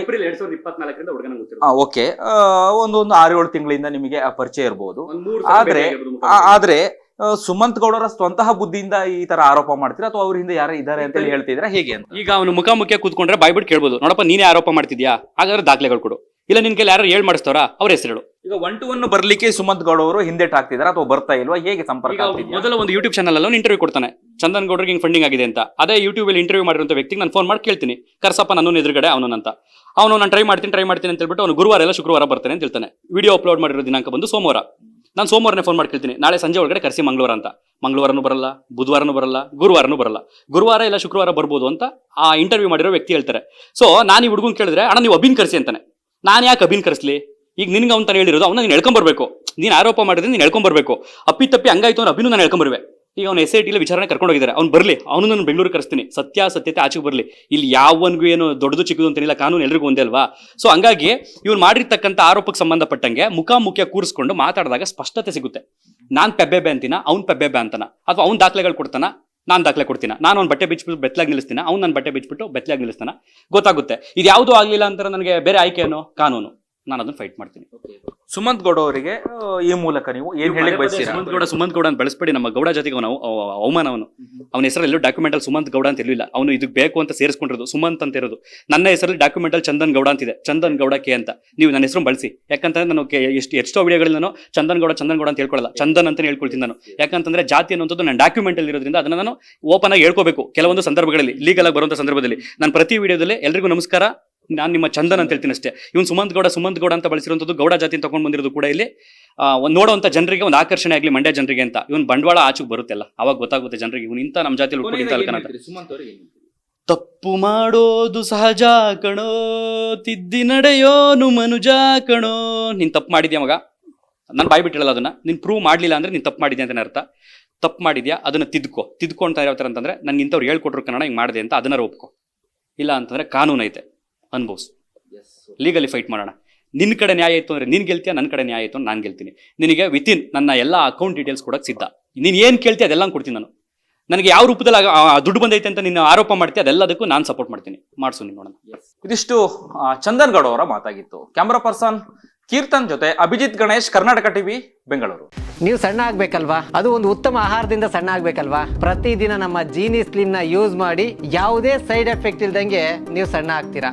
ಏಪ್ರಿಲ್ ಎರಡ್ ಸಾವಿರದ ಇಪ್ಪತ್ನಾಲ್ಕರಿಂದ ಹುಡುಗನ ಓಕೆ. ಒಂದೊಂದು ಒಂದು ಒಂದು ಆರು ಏಳು ತಿಂಗಳಿಂದ ನಿಮಗೆ ಆ ಪರಿಚಯ ಇರಬಹುದು ಆದ್ರೆ ಆದ್ರೆ ಸುಮಂತ್ ಗೌಡರ ಸ್ವಂತಹ ಬುದ್ಧಿಯಿಂದ ಈ ತರ ಆರೋಪ ಮಾಡ್ತೀರಾ? ಅಥವಾ ಅವ್ರ ಹಿಂದೆ ಯಾರು ಇದ್ದಾರೆ ಅಂತ ಹೇಳಿ ಹೇಳ್ತಿದ್ರ ಹೇಗೆ ಅಂತ? ಈಗ ಅವನು ಮುಖಾಮುಖಿ ಕೂತ್ಕೊಂಡ್ರೆ ಬಾಯ್ಬಿಟ್ಟು ಕೇಳ್ಬೋದು. ನೋಡಪ್ಪ ನೀನೇ ಆರೋಪ ಮಾಡ್ತಿದ್ಯಾ? ಹಾಗಾದ್ರೆ ದಾಖಲೆಗಳು ಕೊಡು. ಇಲ್ಲ ನಿನ್ ಕೈಲಿ ಯಾರು ಹೇಳ್ ಮಾಡಿಸ್ತಾರ ಅವ್ರ ಹೆಸರು ಈಗ ಒನ್ ಟು ಒನ್ ಬರ್ಲಿಕ್ಕೆ ಸುಮಂತ್ ಗೌಡ ಅವರು ಹಿಂದೆಟ್ ಹಾಕ್ತಿದಾರ ಅಥವಾ ಬರ್ತಾ ಇಲ್ವಾ? ಹೇಗೆ ಸಂಪರ್ಕ ಆಗ್ತಿದ್ಯಾ? ಮೊದಲ ಒಂದು ಯೂಟ್ಯೂಬ್ ಚಾನಲ್ ಅಲ್ಲಿ ಇಂಟರ್ವ್ಯೂ ಕೊಡ್ತಾನೆ. ಚಂದನ್ ಗೌಡ್ರಿಗೆ ಹಿಂಗೆ ಫಂಡಿಂಗ್ ಆಗಿದೆ ಅಂತ. ಅದೇ ಯೂಟ್ಯೂಬ್ ಅಲ್ಲಿ ಇಂಟರ್ವ್ಯೂ ಮಾಡಿರುವಂತ ವ್ಯಕ್ತಿ ನಾನು ಫೋನ್ ಮಾಡಿ ಕೇಳ್ತೀನಿ. ಕರ್ಸಪ್ಪ ನನ್ನ ಎದುರುಗಡೆ ಅವನಂತ ಅಂತ. ಅವನು ನಾನು ಟ್ರೈ ಮಾಡ್ತೀನಿ ಟ್ರೈ ಮಾಡ್ತೀನಿ ಅಂತ ಹೇಳ್ಬಿಟ್ಟು ಅವನು ಗುರುವಾರ ಎಲ್ಲ ಶುಕ್ರವಾರ ಬರ್ತಾನೆ ಅಂತ ಹೇಳ್ತಾನೆ. ವಿಡಿಯೋ ಅಪ್ಲೋಡ್ ಮಾಡಿರೋ ದಿನಾಂಕ ಬಂದು ಸೋಮವಾರ. ನಾನು ಸೋಮವಾರನೇ ಫೋನ್ ಮಾಡಿ ಕೇಳ್ತೀನಿ. ನಾಳೆ ಸಂಜೆ ಒಳಗಡೆ ಕರ್ಸಿ ಮಂಗಳವಾರ ಅಂತ. ಮಂಗಳವಾರನೂ ಬರಲ್ಲ ಬುಧವಾರನೂ ಬರಲ್ಲ ಗುರುವಾರನೂ ಬರಲ್ಲ. ಗುರುವಾರ ಇಲ್ಲ ಶುಕ್ರವಾರ ಬರ್ಬೋದು ಅಂತ ಆ ಇಂಟರ್ವ್ಯೂ ಮಾಡಿರೋ ವ್ಯಕ್ತಿ ಹೇಳ್ತಾರೆ. ಸೊ ನಾನು ಈ ಹುಡುಗನ್ ಕೇಳಿದ್ರೆ ಅಣ್ಣ ನೀವು ಅಭಿನ್ ಕರೆಸಿ ಅಂತಾನೆ. ನಾನು ಯಾಕೆ ಅಭಿನ್ ಕರ್ಸ್ಲಿ? ಈಗ ನಿನ್ಗೆ ಅವ್ನು ಹೇಳಿರೋದು ಅವನ್ನ ನೀನು ಎಳ್ಕೊಂಬರ್ಬೇಕು ನೀನು ಆರೋಪ ಮಾಡಿದ್ರೆ ನೀನು ಎಳ್ಕೊಂಬರ್ಬೇಕು ಅಪ್ಪಿ ತಪ್ಪಿ ಹಂಗಾಯ್ತು ಅಂದ್ರೆ ಅಭಿನೂ ನಾನು ಎಳ್ಕೊಂಬರುವೆ ಈಗ ಅವ್ನು ಎಸ್ ಐ ಟಿಲಿ ವಿಚಾರಣೆ ಕರ್ಕೊಂಡು ಹೋಗಿದ್ದಾರೆ. ಅವ್ನು ಬರಲಿ, ಅವನು ನಾನು ಬೆಂಗಳೂರು ಕರೆಸ್ತೀನಿ. ಸತ್ಯಾಸತ್ಯತೆ ಆಚೆಗೆ ಬರಲಿ. ಇಲ್ಲಿ ಯಾವನ್ಗೂ ಏನು ದೊಡ್ಡದು ಚಿಕ್ಕದು ಅಂತೇನಿಲ್ಲ ಕಾನೂನು ಎಲ್ರಿಗೂ ಒಂದೇ ಅಲ್ವಾ? ಸೊ ಹಂಗಾಗಿ ಇವ್ನು ಮಾಡಿರ್ತಕ್ಕಂಥ ಆರೋಪಕ್ಕೆ ಸಂಬಂಧಪಟ್ಟಂಗೆ ಮುಖಾಮುಖಿಯ ಕೂರಿಸ್ಕೊಂಡು ಮಾತಾಡಿದಾಗ ಸ್ಪಷ್ಟತೆ ಸಿಗುತ್ತೆ. ನಾನು ಪೆಬ್ಬೆಬೆ ಅಂತೀನ, ಅವ್ನು ಪೆಬ್ಬೆಬೆ ಅಂತಾನ? ಅಥವಾ ಅವ್ನು ದಾಖಲೆಗಳು ಕೊಡ್ತಾನ, ನಾನು ದಾಖಲೆ ಕೊಡ್ತೀನಿ? ನಾನು ಅವ್ನು ಬಟ್ಟೆ ಬಿಚ್ಬಿಟ್ಟು ಬೆತ್ತಲಾಗಿ ನಿಲ್ಲಿಸ್ತೀನಿ? ಅವ್ನು ನನ್ನ ಬಟ್ಟೆ ಬಿಚ್ಚಿಬಿಟ್ಟು ಬೆತ್ತಲಾಗಿ ನಿಲ್ಲಿಸ್ತಾನ? ಗೊತ್ತಾಗುತ್ತೆ. ಇದು ಯಾವುದೂ ಆಗಲಿಲ್ಲ ಅಂತಾರೆ ನನಗೆ ಬೇರೆ ಆಯ್ಕೆ ಏನೋ? ಕಾನೂನು. ನಾನು ಅದನ್ನ ಫೈಟ್ ಮಾಡ್ತೀನಿ ಸುಮಂತ್ ಗೌಡ ಅವರಿಗೆ ಈ ಮೂಲಕ ನೀವು ಏನ್ ಹೇಳಿ ಬಯಸ್ತೀರಾ? ಸುಮಂತ್ ಗೌಡ ಸುಮಂತ್ ಗೌಡ ಅಂತ ಬೆಳೆಸ್ಬೇಡಿ. ನಮ್ಮ ಗೌಡ ಜೊತೆಗೆ ಅವನು ಅವಮಾನ ಅವನು ಅವನ ಹೆಸರಲ್ಲಿ ಡಾಕ್ಯುಮೆಂಟ್ ಅಲ್ಲಿ ಸುಮಂತ್ ಗೌಡ ಅಂತ ಇರಲಿಲ್ಲ ಅವನು ಇದಕ್ಕೆ ಬೇಕು ಅಂತ ಸೇರಿಸ್ಕೊಂಡಿರೋದು ಸುಮಂತ್ ಅಂತ ಇರೋದು. ನನ್ನ ಹೆಸರಲ್ಲಿ ಡಾಕ್ಯುಮೆಂಟ್ ಅಲ್ಲಿ ಚಂದನ್ ಗೌಡ ಅಂತಿದೆ. ಚಂದನ್ ಗೌಡ ಕೆ ಅಂತ. ನೀವು ನನ್ನ ಹೆಸರು ಬಳಸಿ. ಯಾಕಂತಂದ್ರೆ ನಾನು ಎಷ್ಟು ಎಷ್ಟೋ ವಿಡಿಯೋಗಳಲ್ಲಿ ನಾನು ಚಂದನ್ ಗೌಡ ಚಂದನ್ ಗೌಡ ಅಂತ ಹೇಳ್ಕೊಳ್ಳಲ್ಲ. ಚಂದನ್ ಅಂತ ಹೇಳ್ಕೊಳ್ತೀನಿ ನಾನು. ಯಾಕಂತಂದ್ರೆ ಜಾತಿ ಅನ್ನೋದು ನನ್ನ ಡಾಕ್ಯುಮೆಂಟ್ ಅಲ್ಲಿ ಇರೋದ್ರಿಂದ ಅದನ್ನ ನಾನು ಓಪನ್ ಆಗಿ ಹೇಳ್ಕೋಬೇಕು. ಕೆಲವೊಂದು ಸಂದರ್ಭಗಳಲ್ಲಿ ಲೀಗಲ್ ಆಗಿ ಬರುವಂತ ಸಂದರ್ಭದಲ್ಲಿ. ನಾನು ಪ್ರತಿ ವಿಡಿಯೋದಲ್ಲಿ ಎಲ್ರಿಗೂ ನಮಸ್ಕಾರ. ನಾನು ನಿಮ್ಮ ಚಂದನ್ ಅಂತ ಹೇಳ್ತೀನಿ ಅಷ್ಟೇ. ಇವ್ನು ಸುಮಂತ್ ಗೌಡ ಸುಮಂತ್ ಗೌಡ ಅಂತ ಬಳಸಿರುವಂಥದ್ದು ಗೌಡ ಜಾತಿ ತಗೊಂಡು ಬಂದಿರೋದು ಕೂಡ ಇಲ್ಲಿ. ನೋಡುವಂತ ಜನರಿಗೆ ಒಂದು ಆಕರ್ಷಣೆ ಆಗಲಿ ಮಂಡ್ಯ ಜನರಿಗೆ ಅಂತ. ಇವನ್ ಬಂಡವಾಳ ಆಚೆಗೆ ಬರುತ್ತೆಲ್ಲ ಅವಾಗ ಗೊತ್ತಾಗುತ್ತೆ ಜನರಿಗೆ ಇವನು ಇಂಥ ನಮ್ಮ ಜಾತಿಯಲ್ಲಿ ತಪ್ಪು ಮಾಡೋದು ಸಹಜ ಕಣೋ ತಿದ್ದಿ ನಡೆಯೋನು ಮನುಜ ಕಣೋ. ನೀನ್ ತಪ್ಪು ಮಾಡಿದ್ಯಾ ಮಗ? ನಾನು ಬಾಯ್ ಬಿಟ್ಟಿರಲ್ಲ ಅದನ್ನ. ನೀನ್ ಪ್ರೂವ್ ಮಾಡ್ಲಿಲ್ಲ ಅಂದ್ರೆ ನೀನ್ ತಪ್ಪು ಮಾಡಿದ್ಯಾ ಅಂತ ಅರ್ಥ. ತಪ್ಪು ಮಾಡಿದ್ಯಾ? ಅದನ್ನ ತಿದ್ಕೋ. ತಿದ್ಕೊಂತ ಯಾವ ಥರ ಅಂತಂದ್ರೆ ನನ್ಗೆ ಇಂಥವ್ರು ಹೇಳ್ಕೊಟ್ರು ಕನ್ನಡ ಹಿಂಗೆ ಮಾಡಿದೆ ಅಂತ ಅದನ್ನ ಒಪ್ಕೋ ಇಲ್ಲ ಅಂತಂದ್ರೆ ಕಾನೂನು ಐತೆ ಅನ್ಭವ್ಸ್. ಲೀಗಲಿ ಫೈಟ್ ಮಾಡೋಣ. ನಿನ್ನ ಕಡೆ ನ್ಯಾಯ ಇತ್ತು ಅಂದರೆ ನೀನು ಗೆಲ್ತೀಯ ನನ್ನ ಕಡೆ ನ್ಯಾಯ ಇತ್ತು ಅಂದ್ರೆ ನಾನು ಗೆಲ್ತೀನಿ. ನಿನಗೆ ವಿತಿನ್ ನನ್ನ ಎಲ್ಲ ಅಕೌಂಟ್ ಡೀಟೇಲ್ಸ್ ಕೊಡೋಕೆ ಸಿದ್ಧ. ನೀನು ಏನು ಕೇಳ್ತೀಯ ಅದೆಲ್ಲ ಕೊಡ್ತೀನಿ ನಾನು. ನನಗೆ ಯಾವ ರೂಪದಲ್ಲಿ ದುಡ್ಡು ಬಂದೈತೆ ಅಂತ ನೀನು ಆರೋಪ ಮಾಡ್ತೀಯ ಅದೆಲ್ಲದಕ್ಕೂ ನಾನು ಸಪೋರ್ಟ್ ಮಾಡ್ತೀನಿ. ಮಾಡಿಸು ನೀನು ನೋಡೋಣ. ಇದಿಷ್ಟು ಚಂದನ್ ಗೌಡ ಅವರ ಮಾತಾಗಿತ್ತು. ಕ್ಯಾಮ್ರಾ ಪರ್ಸನ್ ಕೀರ್ತನ್ ಜೊತೆ ಅಭಿಜಿತ್ ಗಣೇಶ್ ಕರ್ನಾಟಕ ಟಿವಿ ಬೆಂಗಳೂರು. ನೀವು ಸಣ್ಣ ಆಗ್ಬೇಕಲ್ವಾ? ಅದು ಒಂದು ಉತ್ತಮ ಆಹಾರದಿಂದ ಸಣ್ಣ ಆಗ್ಬೇಕಲ್ವಾ? ಪ್ರತಿದಿನ ನಮ್ಮ ಜೀನಿ ಸ್ಲಿಮ್ನ ಯೂಸ್ ಮಾಡಿ ಯಾವುದೇ ಸೈಡ್ ಎಫೆಕ್ಟ್ ಇಲ್ದಂಗೆ ನೀವು ಸಣ್ಣ ಆಗ್ತೀರಾ?